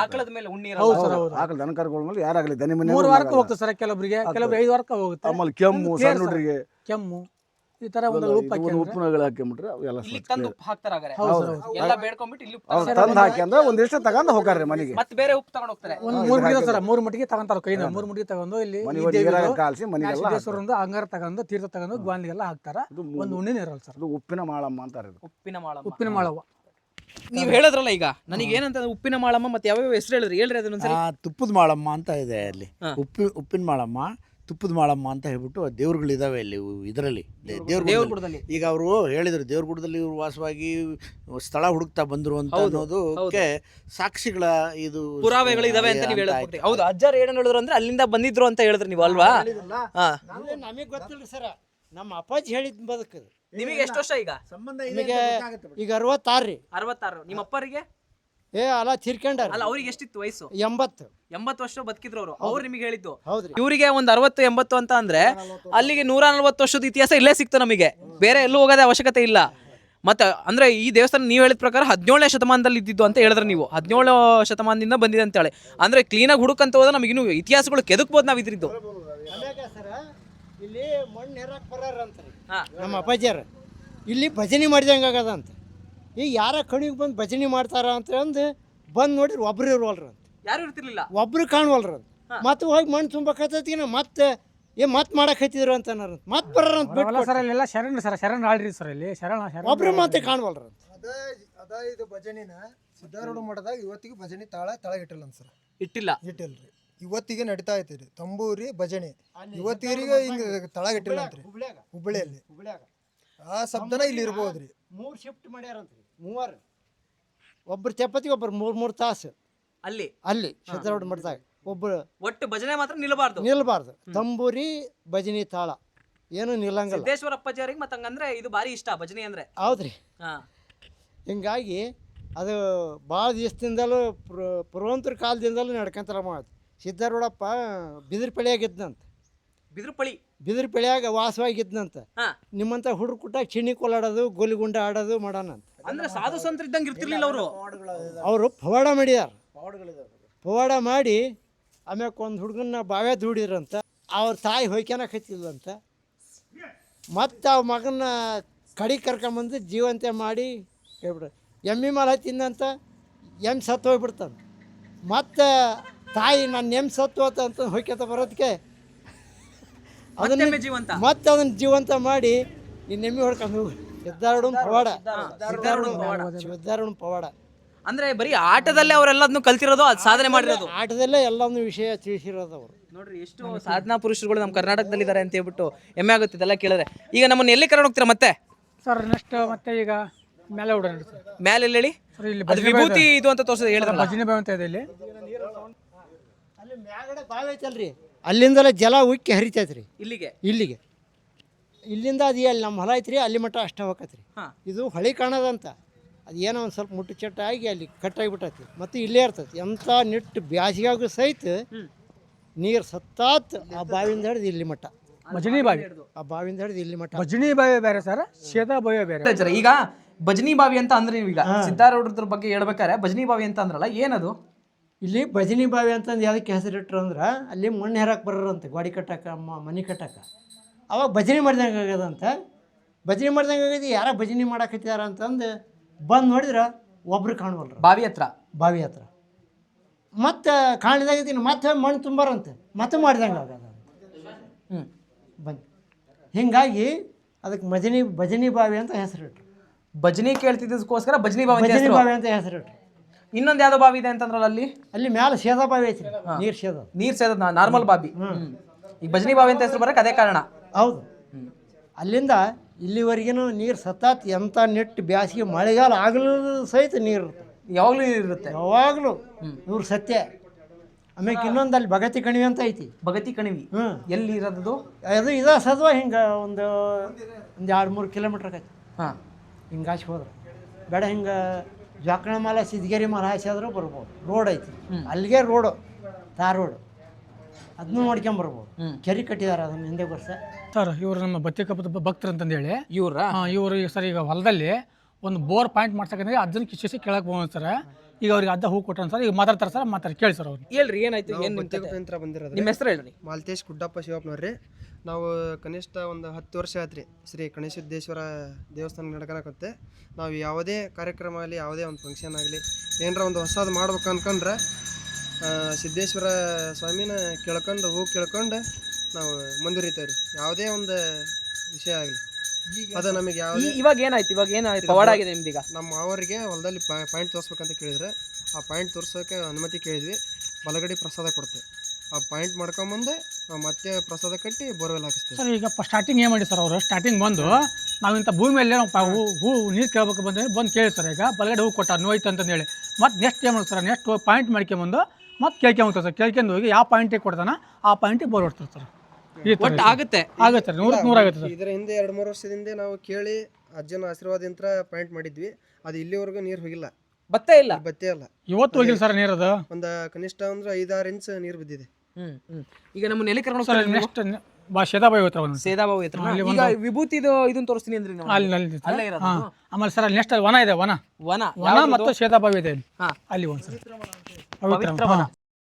A: ಆಕಳದ ಮೇಲೆ ಉಣ್ಣಿ
C: ಹೌದು
A: ಇರಲ್ಲ
C: ಸರ್ ಹೌದು
D: ಆಕಳ ದನ ಕರುಗಳ ಮೇಲೆ ಯಾರಾಗಲಿ ದನಿ ಮನೆ
C: ಮೂರು ವಾರಕ್ಕೆ ಹೋಗ್ತದೆ ಸರ್ ಕೆಲವೊಬ್ಬರಿಗೆ ಕೆಲವೊಬ್ರು ಐದು ವಾರಕ್ಕೆ ಹೋಗುತ್ತೆ.
D: ಆಮೇಲೆ ಕೆಮ್ಮು
C: ಒಂದು
D: ಸಣ್ಣ ಹುಡುಗರಿಗೆ
C: ಕೆಮ್ಮು. ಈ ತರ ಒಂದು ಉಪ್ಪು ಹಾಕಿ
D: ಉಪ್ಪಿನಗಳು ಹಾಕಿಬಿಟ್ರೆ ಅವೆಲ್ಲ
A: ಇಲ್ಲಿ ತಂದು ಉಪ್ಪು ಹಾಕ್ತಾರ ಹಾಗಾರೆ
C: ಹೌದು.
A: ಎಲ್ಲ ಬೇಡ್ಕೊಂಡ್ಬಿಟ್ಟು ಇಲ್ಲಿ ಉಪ್ಪು
D: ಅವ್ರು ತಂದು ಹಾಕಿ ಅಂದ್ರೆ ಒಂದಿಷ್ಟು ತಗೊಂಡು ಹೋಗಾರ್ರಿ ಮನೆಗೆ.
A: ಮತ್ತೆ ಬೇರೆ ಉಪ್ಪು ತಗೊಂಡು ಹೋಗ್ತಾರೆ.
C: ಒಂದು ಮೂರು ಮುಡಿಗೆ ಸರ ಮೂರು ಮಟ್ಟಿಗೆ ತಗೊಂತಾರ ಕೈನ. ಮೂರು ಮಟ್ಟಿಗೆ ತಗೊಂಡು ಇಲ್ಲಿ
D: ಕಾಲ್ಸಿ ಮನೆಗೆಲ್ಲ
C: ಅಂಗಾರ ತಗೊಂಡು ತೀರ್ಥ ತಗೊಂಡು ಎಲ್ಲಾ ಹಾಕ್ತಾರ. ಒಂದು ಉಣ್ಣಿನ ಇರಲ್ಲ ಸರ್.
D: ಉಪ್ಪಿನ ಮಾಳಮ್ಮ ಅಂತಾರೆ ಇದು.
A: ಉಪ್ಪಿನ ಮಾಳಮ್ಮ.
C: ಉಪ್ಪಿನ ಮಾಳವ್ವ.
A: ನೀವ್ ಹೇಳಿದ್ರಲ್ಲ ಈಗ ನನಗೆ ಏನಂತ ಉಪ್ಪಿನ ಮಾಳಮ್ಮ ಮತ್ತೆ ಯಾವ ಹೆಸರು ಹೇಳಿದ್ರಿ ಹೇಳ್ರಿ ಅದನ್ನೊಂದ್ಸರಿ
B: ಆ, ತುಪ್ಪದ ಮಾಳಮ್ಮ ಅಂತ ಇದೆ ಅಲ್ಲಿ
A: ಹಾ.
B: ಉಪ್ಪಿ ಉಪ್ಪಿನ ಮಾಳಮ್ಮ ತುಪ್ಪದ ಮಾಳಮ್ಮ ಅಂತ ಹೇಳ್ಬಿಟ್ಟು ದೇವ್ರುಗಳಿದಾವೆ ಅಲ್ಲಿ ಇದರಲ್ಲಿ ದೇವ್ರ
A: ದೇವ್ರಗುಡದಲ್ಲಿ
B: ಈಗ ಅವರು ಹೇಳಿದ್ರು ದೇವ್ರಗುಡದಲ್ಲಿ ಇವ್ರು ವಾಸವಾಗಿ ಸ್ಥಳ ಹುಡುಕ್ತಾ ಬಂದ್ರು ಅಂತ
A: ಹೌದು,
B: ಅನ್ನೋದಕ್ಕೆ ಸಾಕ್ಷಿಗಳ ಇದು
A: ಪುರಾವೆಗಳು ಇದಾವೆ ಅಂತ ನೀವು
B: ಅಂತ
A: ಹೌದು ಅಜ್ಜಾರ್ ಏನ್ ಹೇಳಿದ್ರು ಅಂದ್ರೆ ಅಲ್ಲಿಂದ ಬಂದಿದ್ರು ಅಂತ ಹೇಳಿದ್ರಿ ನೀವು ಅಲ್ವಾ ಹಾ
G: ನಮಗೆ ಗೊತ್ತಿಲ್ಲ ಸರ್ ನಮ್ಮ ಅಪ್ಪಾಜಿ ಹೇಳಿದ್ ಬದುಕದು
A: ನಿಮಗೆ ಎಷ್ಟು ವರ್ಷ ಈಗ?
E: ಸಂಬಂಧ ಇದೆ
G: ನಿಮಗೆ
E: ಅಂತ ಗೊತ್ತಾಗುತ್ತೆ ಬಿಡಿ.
G: ಈಗ ಅರವತ್ತಾರು ರೀ.
A: ಅರವತ್ತಾರು. ನಿಮ್ಮ ಅಪ್ಪರಿಗೆ?
G: ಏ ಅಲ್ಲ ತೀರ್ಕೊಂಡಾರ.
A: ಅಲ್ಲ ಅವ್ರಿಗೆ ಎಷ್ಟಿತ್ತು ವಯಸ್ಸು?
G: ಎಂಬತ್ತು.
A: ಎಂಬತ್ತು ವರ್ಷ ಬದುಕಿದ್ರು ಅವರು. ಅವ್ರು ನಿಮಗೆ ಹೇಳಿದ್ದು.
G: ಹೌದ್ರಿ.
A: ಇವರಿಗೆ ಒಂದ್ ಅರವತ್ತು ಎಂಬತ್ತು ಅಂತ ಅಂದ್ರೆ ಅಲ್ಲಿಗೆ ನೂರ ನಲ್ವತ್ತು ವರ್ಷದ ಇತಿಹಾಸ ಇಲ್ಲೇ ಸಿಕ್ತು ನಮಗೆ. ಬೇರೆ ಎಲ್ಲೂ ಹೋಗೋದೇ ಅವಶ್ಯಕತೆ ಇಲ್ಲ. ಮತ್ತೆ ಅಂದ್ರೆ ಈ ದೇವಸ್ಥಾನ ನೀವು ಹೇಳಿದ ಪ್ರಕಾರ ಹದಿನೇಳನೇ ಶತಮಾನದಲ್ಲಿ ಇದ್ದಿದ್ದು ಅಂತ ಹೇಳಿದ್ರೆ ನೀವು. ಹದಿನೇಳು ಶತಮಾನದಿಂದ ಬಂದಿದೆ ಅಂತ ಹೇಳಿ. ಅಂದ್ರೆ ಕ್ಲೀನಾಗಿ ಹುಡುಕಂತ ಹೋದ್ರೆ ನಮಗೆ ಇನ್ನು ಇತಿಹಾಸಗಳು ಕೆದಕ್ಬೋದು ನಾವು ಇದ್ರಿದ್ದು
G: ಆಮ್ಯಾಗ ಸರ ಇಲ್ಲಿ ಮಣ್ಣು ಹೆರಕ್ ಬರಾರ ಅಂತಾರೆ. ನಮ್ಮ ಅಪ್ಪಾಜಿಯರ ಇಲ್ಲಿ ಭಜನೆ ಮಾಡಿದಂಗೆ ಆಗದ ಅಂತ. ಈಗ ಯಾರ ಕಣಿಗೆ ಬಂದು ಭಜನೆ ಮಾಡ್ತಾರ ಅಂತ ಅಂದು ಬಂದು ನೋಡಿದ್ರೆ ಒಬ್ರು ಇರುವಲ್ರ ಅಂತ.
A: ಯಾರು ಇರ್ತಿರ್ಲಿಲ್ಲ?
G: ಒಬ್ರು ಕಾಣುವಲ್ರ ಅಂತ. ಮತ್ತೆ ಹೋಗಿ ಮಣ್ಣು ತುಂಬಕತ್ತೈತಿನ ಮತ್ತೆ ಏ ಮತ್ತೆ ಮಾಡಕ್ ಹತ್ತಿದ್ರು ಅಂತ ಅನ್ನಾರ ಮತ್ತೆ ಬರಾರ ಅಂತ ಬಿಟ್ಟು
C: ಸರ್ ಇಲ್ಲೆಲ್ಲ ಶರಣ ಸರ್ ಶರಣ ಆಳ್ರಿ ಸರ್ ಇಲ್ಲಿ. ಶರಣ ಶರಣ
G: ಒಬ್ರು ಮತ್ತೆ ಕಾಣುವಲ್ರ ಅಂತ.
F: ಅದ ಅದ ಇದು ಭಜನಿನ ಸಿದ್ಧಾರೂಢ ಮಠದಾಗ ಇವತ್ತಿಗೆ ಭಜನೆ ತಾಳ ತಳಗಿಟ್ಟಿಲ್ಲ ಅಂತ ಸರ್.
A: ಇಟ್ಟಿಲ್ಲ.
F: ಇಟ್ಟಿಲ್ರಿ. ಇವತ್ತಿಗೆ ನಡೀತಾ ಐತಿ ತಂಬೂರಿ ಭಜನೆ. ಇವತ್ತಿಗೆ ಹಿಂಗ ತಳಗಿಟ್ಟಿಲ್ಲ ಅಂತ್ರಿ.
G: ಹುಬ್ಳ್ಯಾಗ
F: ಹುಬ್ಬಳ್ಳಿಯಲ್ಲಿ
G: ಹುಬ್ಳ್ಯಾಗ
F: ಆ ಶಬ್ದನ ಇಲ್ಲಿ ಇರ್ಬೋದ್ರಿ.
G: ಮೂರು ಶಿಫ್ಟ್ ಮಾಡ್ಯಾರಂತ್ರಿ? ಮೂವರು. ಒಬ್ರು ಚಪಾತಿ ಒಬ್ರು ಮೂರ್ ಮೂರ್ ತಾಸು.
A: ಅಲ್ಲಿ?
G: ಅಲ್ಲಿ ಸಿದ್ಧಾರೂಢ ಮಠದಾಗ ಒಬ್ರು
A: ಒಟ್ಟು ಭಜನೆ ಮಾತ್ರ ನಿಲ್ಲಬಾರ್ದು.
G: ನಿಲ್ಬಾರ್ದು ತಂಬೂರಿ ಭಜನಿ ತಾಳ. ಏನು ನಿಲ್ಲಂಗಿಲ್ಲ.
A: ಸಿದ್ದೇಶ್ವರ ಮತ್ತೆ ಹಂಗಂದ್ರೆ ಇದು ಭಾರಿ ಇಷ್ಟ ಭಜನೆ ಅಂದ್ರೆ.
G: ಹೌದ್ರಿ.
A: ಹಾ.
G: ಹಿಂಗಾಗಿ ಅದು ಭಾಳ ದಿವಸದಿಂದಲೂ ಪುರ ಪುರವಂತರ ಕಾಲದಿಂದಲೂ ನಡ್ಕೊಂತಾರ ಮಾಡೋದು ಸಿದ್ಧಾರೂಢಪ್ಪ ಬಿದಿರು ಪಳಿಯಾಗಿದ್ದಂತ
A: ಬಿದ್ರು ಪಳಿ.
G: ಬಿದಿರು ಪಳಿಯಾಗ ವಾಸವಾಗಿದ್ದಂತ
A: ಹಾ.
G: ನಿಮ್ಮಂಥ ಹುಡುಗ ಕುಟ್ಟಾಗ ಚಿಣಿ ಕೋಲಾಡೋದು ಗೋಲಿಗುಂಡ ಆಡೋದು ಮಾಡೋಣಂತ.
A: ಅಂದ್ರೆ ಸಾಧು ಸಂತ್ರ ಇದ್ದಂಗೆ ಇರ್ತಿರ್ಲಿಲ್ಲ ಅವರು?
G: ಅವರು ಪವಾಡ ಮಾಡಿದಾರ. ಪವಾಡ ಮಾಡಿ ಆಮ್ಯಾಕ ಒಂದು ಹುಡುಗನ್ನ ಬಾವ್ಯ ದುಡಿದ್ರಂತ. ಅವ್ರ ತಾಯಿ ಹೊಯ್ಕೊಳಕ್ ಮತ್ತೆ ಮತ್ತು ಆ ಮಗನ ಕಡಿ ಕರ್ಕೊಂಬಂದು ಜೀವಂತ ಮಾಡಿ ಹೇಳ್ಬಿಡ ಎಮ್ಮಿ ಮಾಲ ತಿಂದಂತ ಎಮ್ಮೆ ಸತ್ತು ಹೋಗ್ಬಿಡ್ತಾನೆ. ಮತ್ತು ತಾಯಿ ನನ್ನ ನೆಮ್ ಸತ್ತು ಹೋತ ಅಂತ ಹೊಯ್ಕೋತ ಬರೋದಕ್ಕೆ ಅದನ್ನ
A: ಜೀವಂತ?
G: ಮತ್ತೆ ಅದನ್ನ ಜೀವಂತ ಮಾಡಿ ನೀನು ನೆಮ್ಮಿ ಹೊಡ್ಕೊಂಡು ಹೋಗು. ಪವಾಡ.
A: ಸಿದ್ಧಾರೂಢನ್ ಪವಾಡ.
G: ಸಿದ್ಧಾರೂಢನ್ ಪವಾಡ.
A: ಅಂದ್ರೆ ಬರೀ ಆಟದಲ್ಲೇ ಅವರೆಲ್ಲದನ್ನು ಕಲ್ತಿರೋದು ಅದು ಸಾಧನೆ ಮಾಡಿರೋದು?
G: ಆಟದಲ್ಲೇ ಎಲ್ಲವನ್ನು ವಿಷಯ ತಿಳಿಸಿರೋದು ಅವರು.
A: ನೋಡ್ರಿ ಎಷ್ಟು ಸಾಧನಾ ಪುರುಷರುಗಳು ನಮ್ಮ ಕರ್ನಾಟಕದಲ್ಲಿ ಇದ್ದಾರೆ ಅಂತ ಹೇಳ್ಬಿಟ್ಟು ಹೆಮ್ಮೆ ಆಗುತ್ತೆ ಇದೆಲ್ಲ ಕೇಳಿದ್ರೆ. ಈಗ ನಮ್ಮನ್ನ ಎಲ್ಲಿ ಕರ್ಕೊಂಡು ಹೋಗ್ತೀರಾ ಮತ್ತೆ?
C: ಸರ್ ನೆಕ್ಸ್ಟ್ ಮತ್ತೆ ಈಗ ಮೇಲೆ ಸರ್
A: ಮೇಲೆ ಎಲ್ಲಿ ಹೇಳಿ ಅದು
C: ಭಜನೆ
A: ವಿಭೂತಿ ಇದು ಅಂತ ತೋರಿಸಿದ್ರೆ ಹೇಳಿದ್ರೆ
C: ಭಜನೆ ಭವಂತ ಇದೆ ಇಲ್ಲಿ.
G: ಮ್ಯಾಗಡೆ ಬಾವಿ ಐತಲ್ರಿ. ಅಲ್ಲಿಂದಲೇ ಜಲ ಉಕ್ಕಿ ಹರಿತೈತ್ರಿ.
A: ಇಲ್ಲಿಗೆ?
G: ಇಲ್ಲಿಗೆ. ಇಲ್ಲಿಂದ ಅದು ಅಲ್ಲಿ ನಮ್ಮ ಹೊಲ ಐತ್ರಿ ಅಲ್ಲಿ ಮಟ್ಟ ಅಷ್ಟ ಹೋಗತ್ರಿ
A: ಹಾ.
G: ಇದು ಹೊಳಿ ಕಾಣದಂತ. ಅದು ಏನೋ ಒಂದು ಸ್ವಲ್ಪ ಮುಟ್ಟು ಚಟ್ಟ ಆಗಿ ಅಲ್ಲಿ ಕಟ್ಟಾಗಿಬಿಟ್ಟೈತಿ ಮತ್ತು ಇಲ್ಲೇ ಇರ್ತೈತಿ. ಎಂಥ ನಿಟ್ಟು ಬ್ಯಾಸಿಗಾಗೂ ಸಹಿತ ನೀರು ಸತ್ತಾತ್ ಆ ಬಾವಿಯಿಂದ ಹಿಡಿದು ಇಲ್ಲಿ ಮಟ್ಟ.
C: ಭಜನಿ ಬಾವಿ.
G: ಆ ಬಾವಿಯಿಂದ ಹಿಡಿದು ಇಲ್ಲಿ ಮಟ್ಟ.
C: ಭಜನಿ ಬಾವಿ ಬೇರೆ ಸರ್ ಶೇದಾ ಬಾವಿ ಬೇರೆ.
A: ಸರ್, ಈಗ ಭಜನಿ ಬಾವಿ ಅಂತ ಅಂದ್ರೆ ಈಗ. ಸಿದ್ದಾರೂಢರ ಬಗ್ಗೆ ಹೇಳ್ಬೇಕಾರೆ ಭಜನಿ ಬಾವಿ ಅಂತ ಅಂದ್ರಲ್ಲ ಏನದು?
G: ಇಲ್ಲಿ ಭಜನಿ ಬಾವಿ ಅಂತಂದು ಯಾವುದಕ್ಕೆ ಹೆಸರಿಟ್ರು ಅಂದ್ರೆ ಅಲ್ಲಿ ಮಣ್ಣು ಹೆರಕ್ಕೆ ಬರೋರಂತೆ ಗಾಡಿ ಕಟ್ಟಕ್ಕೆ ಮನೆ ಕಟ್ಟಕ್ಕೆ ಅವಾಗ ಭಜನೆ ಮಾಡ್ದಂಗೆ ಆಗ್ಯದಂತೆ ಭಜನೆ ಮಾಡ್ದಂಗೆ ಆಗೈತಿ ಯಾರ ಭಜನೆ ಮಾಡಕತ್ತಿದಾರ ಅಂತಂದು ಬಂದು ನೋಡಿದ್ರೆ ಒಬ್ರು ಕಾಣುವಲ್ರ.
A: ಬಾವಿ ಹತ್ರ?
G: ಬಾವಿ ಹತ್ರ. ಮತ್ತೆ ಕಾಣಿದಾಗೈತಿ ಮತ್ತೆ ಮಣ್ಣು ತುಂಬಾರಂತೆ ಮತ್ತೆ ಮಾಡ್ದಂಗೆ ಆಗದ.
A: ಹ್ಞೂ
G: ಬಂದು. ಹೀಗಾಗಿ ಅದಕ್ಕೆ ಭಜನಿ ಭಜನಿ ಬಾವಿ ಅಂತ ಹೆಸರಿಟ್ರು
A: ಭಜನಿ ಕೇಳ್ತಿದ್ದಕ್ಕೋಸ್ಕರ ಭಜನಿ ಬಾವಿ
G: ಭಜನಿ ಬಾವಿ ಅಂತ ಹೆಸರಿಟ್ರು
A: ಇನ್ನೊಂದು ಯಾವ್ದೋ ಬಾವಿ ಇದೆ ಅಂತಂದ್ರಲ್ಲ ಅಲ್ಲಿ?
G: ಅಲ್ಲಿ ಮ್ಯಾಲೆ ಸೇದ ಬಾವಿ ಐತಿ ನೀರ್ ಸೇದ.
A: ನೀರ್ ಸೇದ ನಾರ್ಮಲ್ ಬಾವಿ. ಈಗ ಭಜನಿ ಬಾವಿ ಅಂತ ಹೆಸರು ಬರಕ್ಕೆ ಅದೇ ಕಾರಣ.
G: ಹೌದು. ಅಲ್ಲಿಂದ ಇಲ್ಲಿವರೆಗೂ ನೀರು ಸತಾತ್ ಎಂಥ ನೆಟ್ಟು ಬ್ಯಾಸಿಗೆ ಮಳೆಗಾಲ ಆಗಲೂ ಸಹಿತ ನೀರು
A: ಯಾವಾಗಲೂ ಇರುತ್ತೆ.
G: ಯಾವಾಗಲೂ. ಇವ್ರು ಸತ್ಯ. ಆಮೇಲೆ ಇನ್ನೊಂದು ಅಲ್ಲಿ ಭಗತಿ ಕಣಿವಿ ಅಂತ ಐತಿ.
A: ಭಗತಿ ಕಣಿವಿ.
G: ಹ್ಞೂ
A: ಎಲ್ಲಿ ಇರೋದು?
G: ಅದು ಇದ ಸದ್ವ ಹಿಂಗೆ ಒಂದು ಒಂದು ಎರಡು ಮೂರು ಕಿಲೋಮೀಟ್ರ್ ಆಗೈತಿ
A: ಹಾ.
G: ಹಿಂಗೆ ಹಾಸಿ ಹೋದ್ರೆ. ಬೇಡ ಹಿಂಗೆ ಜಾಕಣ ಮಾಲ ಸಿದ್ಗೇರಿ ಮಾಲ ಹಾಸಿ ಆದ್ರೂ ಬರ್ಬೋದು. ರೋಡ್ ಐತಿ. ಅಲ್ಲಿಗೆ ರೋಡು ತಾರ್ ರೋಡ್. ಅದನ್ನೂ ನೋಡ್ಕೊಂಬರ್ಬೋದು ಕೆರೆ ಕಟ್ಟಿದಾರೆ ಅದನ್ನ ಹಿಂದೆ ವರ್ಷ
C: ಸರ್ ಇವರು ನಮ್ಮ ಬತ್ತಿ ಕಪ್ಪದ ಭಕ್ತರು ಅಂತಂದೇಳಿ
A: ಇವ್ರ?
C: ಇವರು ಸರ್ ಈಗ ಹೊಲದಲ್ಲಿ ಒಂದು ಬೋರ್ ಪಾಯಿಂಟ್ ಮಾಡ್ಸಕ್ಕಂದ್ರೆ ಅದನ್ನ ಕಿಶಿಸಿ ಕೇಳಕ್ಕೆ ಹೋಗ್ತಾರೆ ಸರ್. ಈಗ ಅವ್ರಿಗೆ ಅರ್ಧ ಹೂ ಕೊಟ್ಟರು ಸರ್ ಈಗ ಮಾತಾಡ್ತಾರೆ ಸರ್ ಮಾತಾಡಿ ಕೇಳಿ ಸರ್ ಅವ್ರು
A: ಹೇಳ್ರಿ ಏನಾಯ್ತು ಏನು ನಿಮ್ಮ ಕತೆ?
I: ಬಂದಿರೋದು.
A: ನಿಮ್ಮ ಹೆಸರು ಹೇಳಿ
I: ಮಾಲ್ತೇಶ್ ಗುಡ್ಡಪ್ಪ ಶಿವಪ್ಪನವ್ರಿ ನಾವು ಕನಿಷ್ಠ ಒಂದು ಹತ್ತು ವರ್ಷ ಆತ್ರಿ ಶ್ರೀ ಗಣೇಶುದ್ದೇಶ್ವರ ದೇವಸ್ಥಾನ ನಡ್ಕೊಳಕತ್ತೆ ನಾವು ಯಾವುದೇ ಕಾರ್ಯಕ್ರಮ ಆಗಲಿ ಯಾವುದೇ ಒಂದು ಫಂಕ್ಷನ್ ಆಗಲಿ ಏನರ ಒಂದು ಹೊಸದು ಮಾಡ್ಬೇಕು ಅನ್ಕೊಂಡ್ರೆ ಆ, ಸಿದ್ದೇಶ್ವರ ಸ್ವಾಮಿನ ಕೇಳ್ಕೊಂಡು ಹೂ ಕೇಳ್ಕೊಂಡು ನಾವು ಮುಂದುವರಿತೇವೆ ರೀ ಯಾವುದೇ ಒಂದು ವಿಷಯ ಆಗಲಿ. ಅದು ನಮಗೆ
A: ಈ- ಇವಾಗ ಏನಾಯ್ತು? ಇವಾಗ ಏನಾಯ್ತು ಪವಾಡ ಆಗಿದೆ ನಿಮ್ದೀಗ
I: ನಮ್ಮ ಅವರಿಗೆ ಹೊಲದಲ್ಲಿ ಪಾಯಿಂಟ್ ತೋರಿಸ್ಬೇಕಂತ ಕೇಳಿದ್ರೆ ಆ ಪಾಯಿಂಟ್ ತೋರ್ಸೋಕೆ ಅನುಮತಿ ಕೇಳಿದ್ವಿ. ಬಲಗಡೆ ಪ್ರಸಾದ ಕೊಡ್ತೇವೆ ಆ ಪಾಯಿಂಟ್ ಮಾಡ್ಕೊಂಬಂದು ನಾವು ಮತ್ತೆ ಪ್ರಸಾದ ಕಟ್ಟಿ ಬೋರ್ವೆಲ್ ಹಾಕಿಸ್ತೇವೆ
C: ಸರ್ ಈಗ ಸ್ಟಾರ್ಟಿಂಗ್ ಏನು ಮಾಡಿ ಸರ್ ಅವರು? ಸ್ಟಾರ್ಟಿಂಗ್ ಬಂದು ನಾವು ಇಂಥ ಭೂಮಿಯಲ್ಲಿ ನಾವು ಪ- ಹೂ ಹೂ ನೀರು ಕೇಳ್ಬೇಕು ಬಂದ್ರೆ ಬಂದು ಕೇಳಿ ಸರ್ ಈಗ. ಬಲಗಡೆ ಹೂ ಕೊಟ್ಟ ನೋಯ್ತು ಅಂತಂದು ಹೇಳಿ. ಮತ್ತೆ ನೆಕ್ಸ್ಟ್ ಏನು ಸರ್? ನೆಕ್ಸ್ಟ್ ಪಾಯಿಂಟ್ ಮಾಡ್ಕೊಂಬಂದು ಮತ್ತೆ ಕೇಳ್ಕೊಂಬರ್ತಾರೆ ಸರ್. ಕೇಳ್ಕೊಂಡು ಹೋಗಿ ಯಾವ ಪಾಯಿಂಟಿಗೆ ಕೊಡ್ತಾನೆ ಆ ಪಾಯಿಂಟಿಗೆ ಬೋರ್ ಹೊಡ್ತಾರೆ ಸರ್. ಈ
A: ಒಟ್ಟು ಆಗುತ್ತೆ.
C: ಆಗುತ್ತೆ ನೂರಕ್ಕೆ ನೂರು ಆಗುತ್ತೆ ಸರ್.
I: ಇದರ ಹಿಂದೆ ಎರಡು ಮೂರು ವರ್ಷದಿಂದ ನಾವು ಕೇಳಿ ಅಜ್ಜನ ಆಶೀರ್ವಾದದಿಂದ ಪಾಯಿಂಟ್ ಮಾಡಿದ್ವಿ. ಅದು ಇಲ್ಲಿವರೆಗೂ ನೀರು ಹೋಗಿಲ್ಲ.
A: ಬತ್ತೇ ಇಲ್ಲ.
I: ಬತ್ತೇ ಇಲ್ಲ
C: ಇವತ್ತು ಹೋಗಿಲ್ಲ ಸರ್ ನೀರದು
I: ಒಂದು ಕನಿಷ್ಠ ಅಂದ್ರೆ ಐದಾರು ಇಂಚ್ ನೀರು ಬಿದ್ದಿದೆ.
A: ಹ್ಮ್ ಹ್ಮ್. ಈಗ ನಮ್ಮ ಕರ್ಕೊಂಡು
C: ಸರ್
A: ಹೋಗ್ತಾರೆ
C: ನೆಕ್ಸ್ಟ್ ಬಾ ಶೇದಾಬಾಯಿ ಹೋಗ್ತಾರೆ ಒಂದು
A: ಸೇದಾಬಾವಿ ಹತ್ರ
C: ಅಲ್ಲಿ
A: ಈಗ ವಿಭೂತಿದು ಇದನ್ನ ತೋರಿಸ್ತೀನಿ ಅಂದ್ರೆ ನೀವು.
C: ಅಲ್ಲಿ ಅಲ್ಲಿ
A: ಅಲ್ಲೇ ಇರೋದು
C: ಹಾ. ಆಮೇಲೆ ಸರ್ ಅಲ್ಲಿ ನೆಕ್ಸ್ಟ್ ವನ ಇದೆ ವನ.
A: ವನ.
C: ವನ ಮತ್ತು ಶೇದಾಬಾವಿ ಇದೆ ಅಲ್ಲಿ.
A: ಹಾ.
C: ಅಲ್ಲಿ ಒಂದು ಸರ್.
A: ಪವಿತ್ರ ವನ.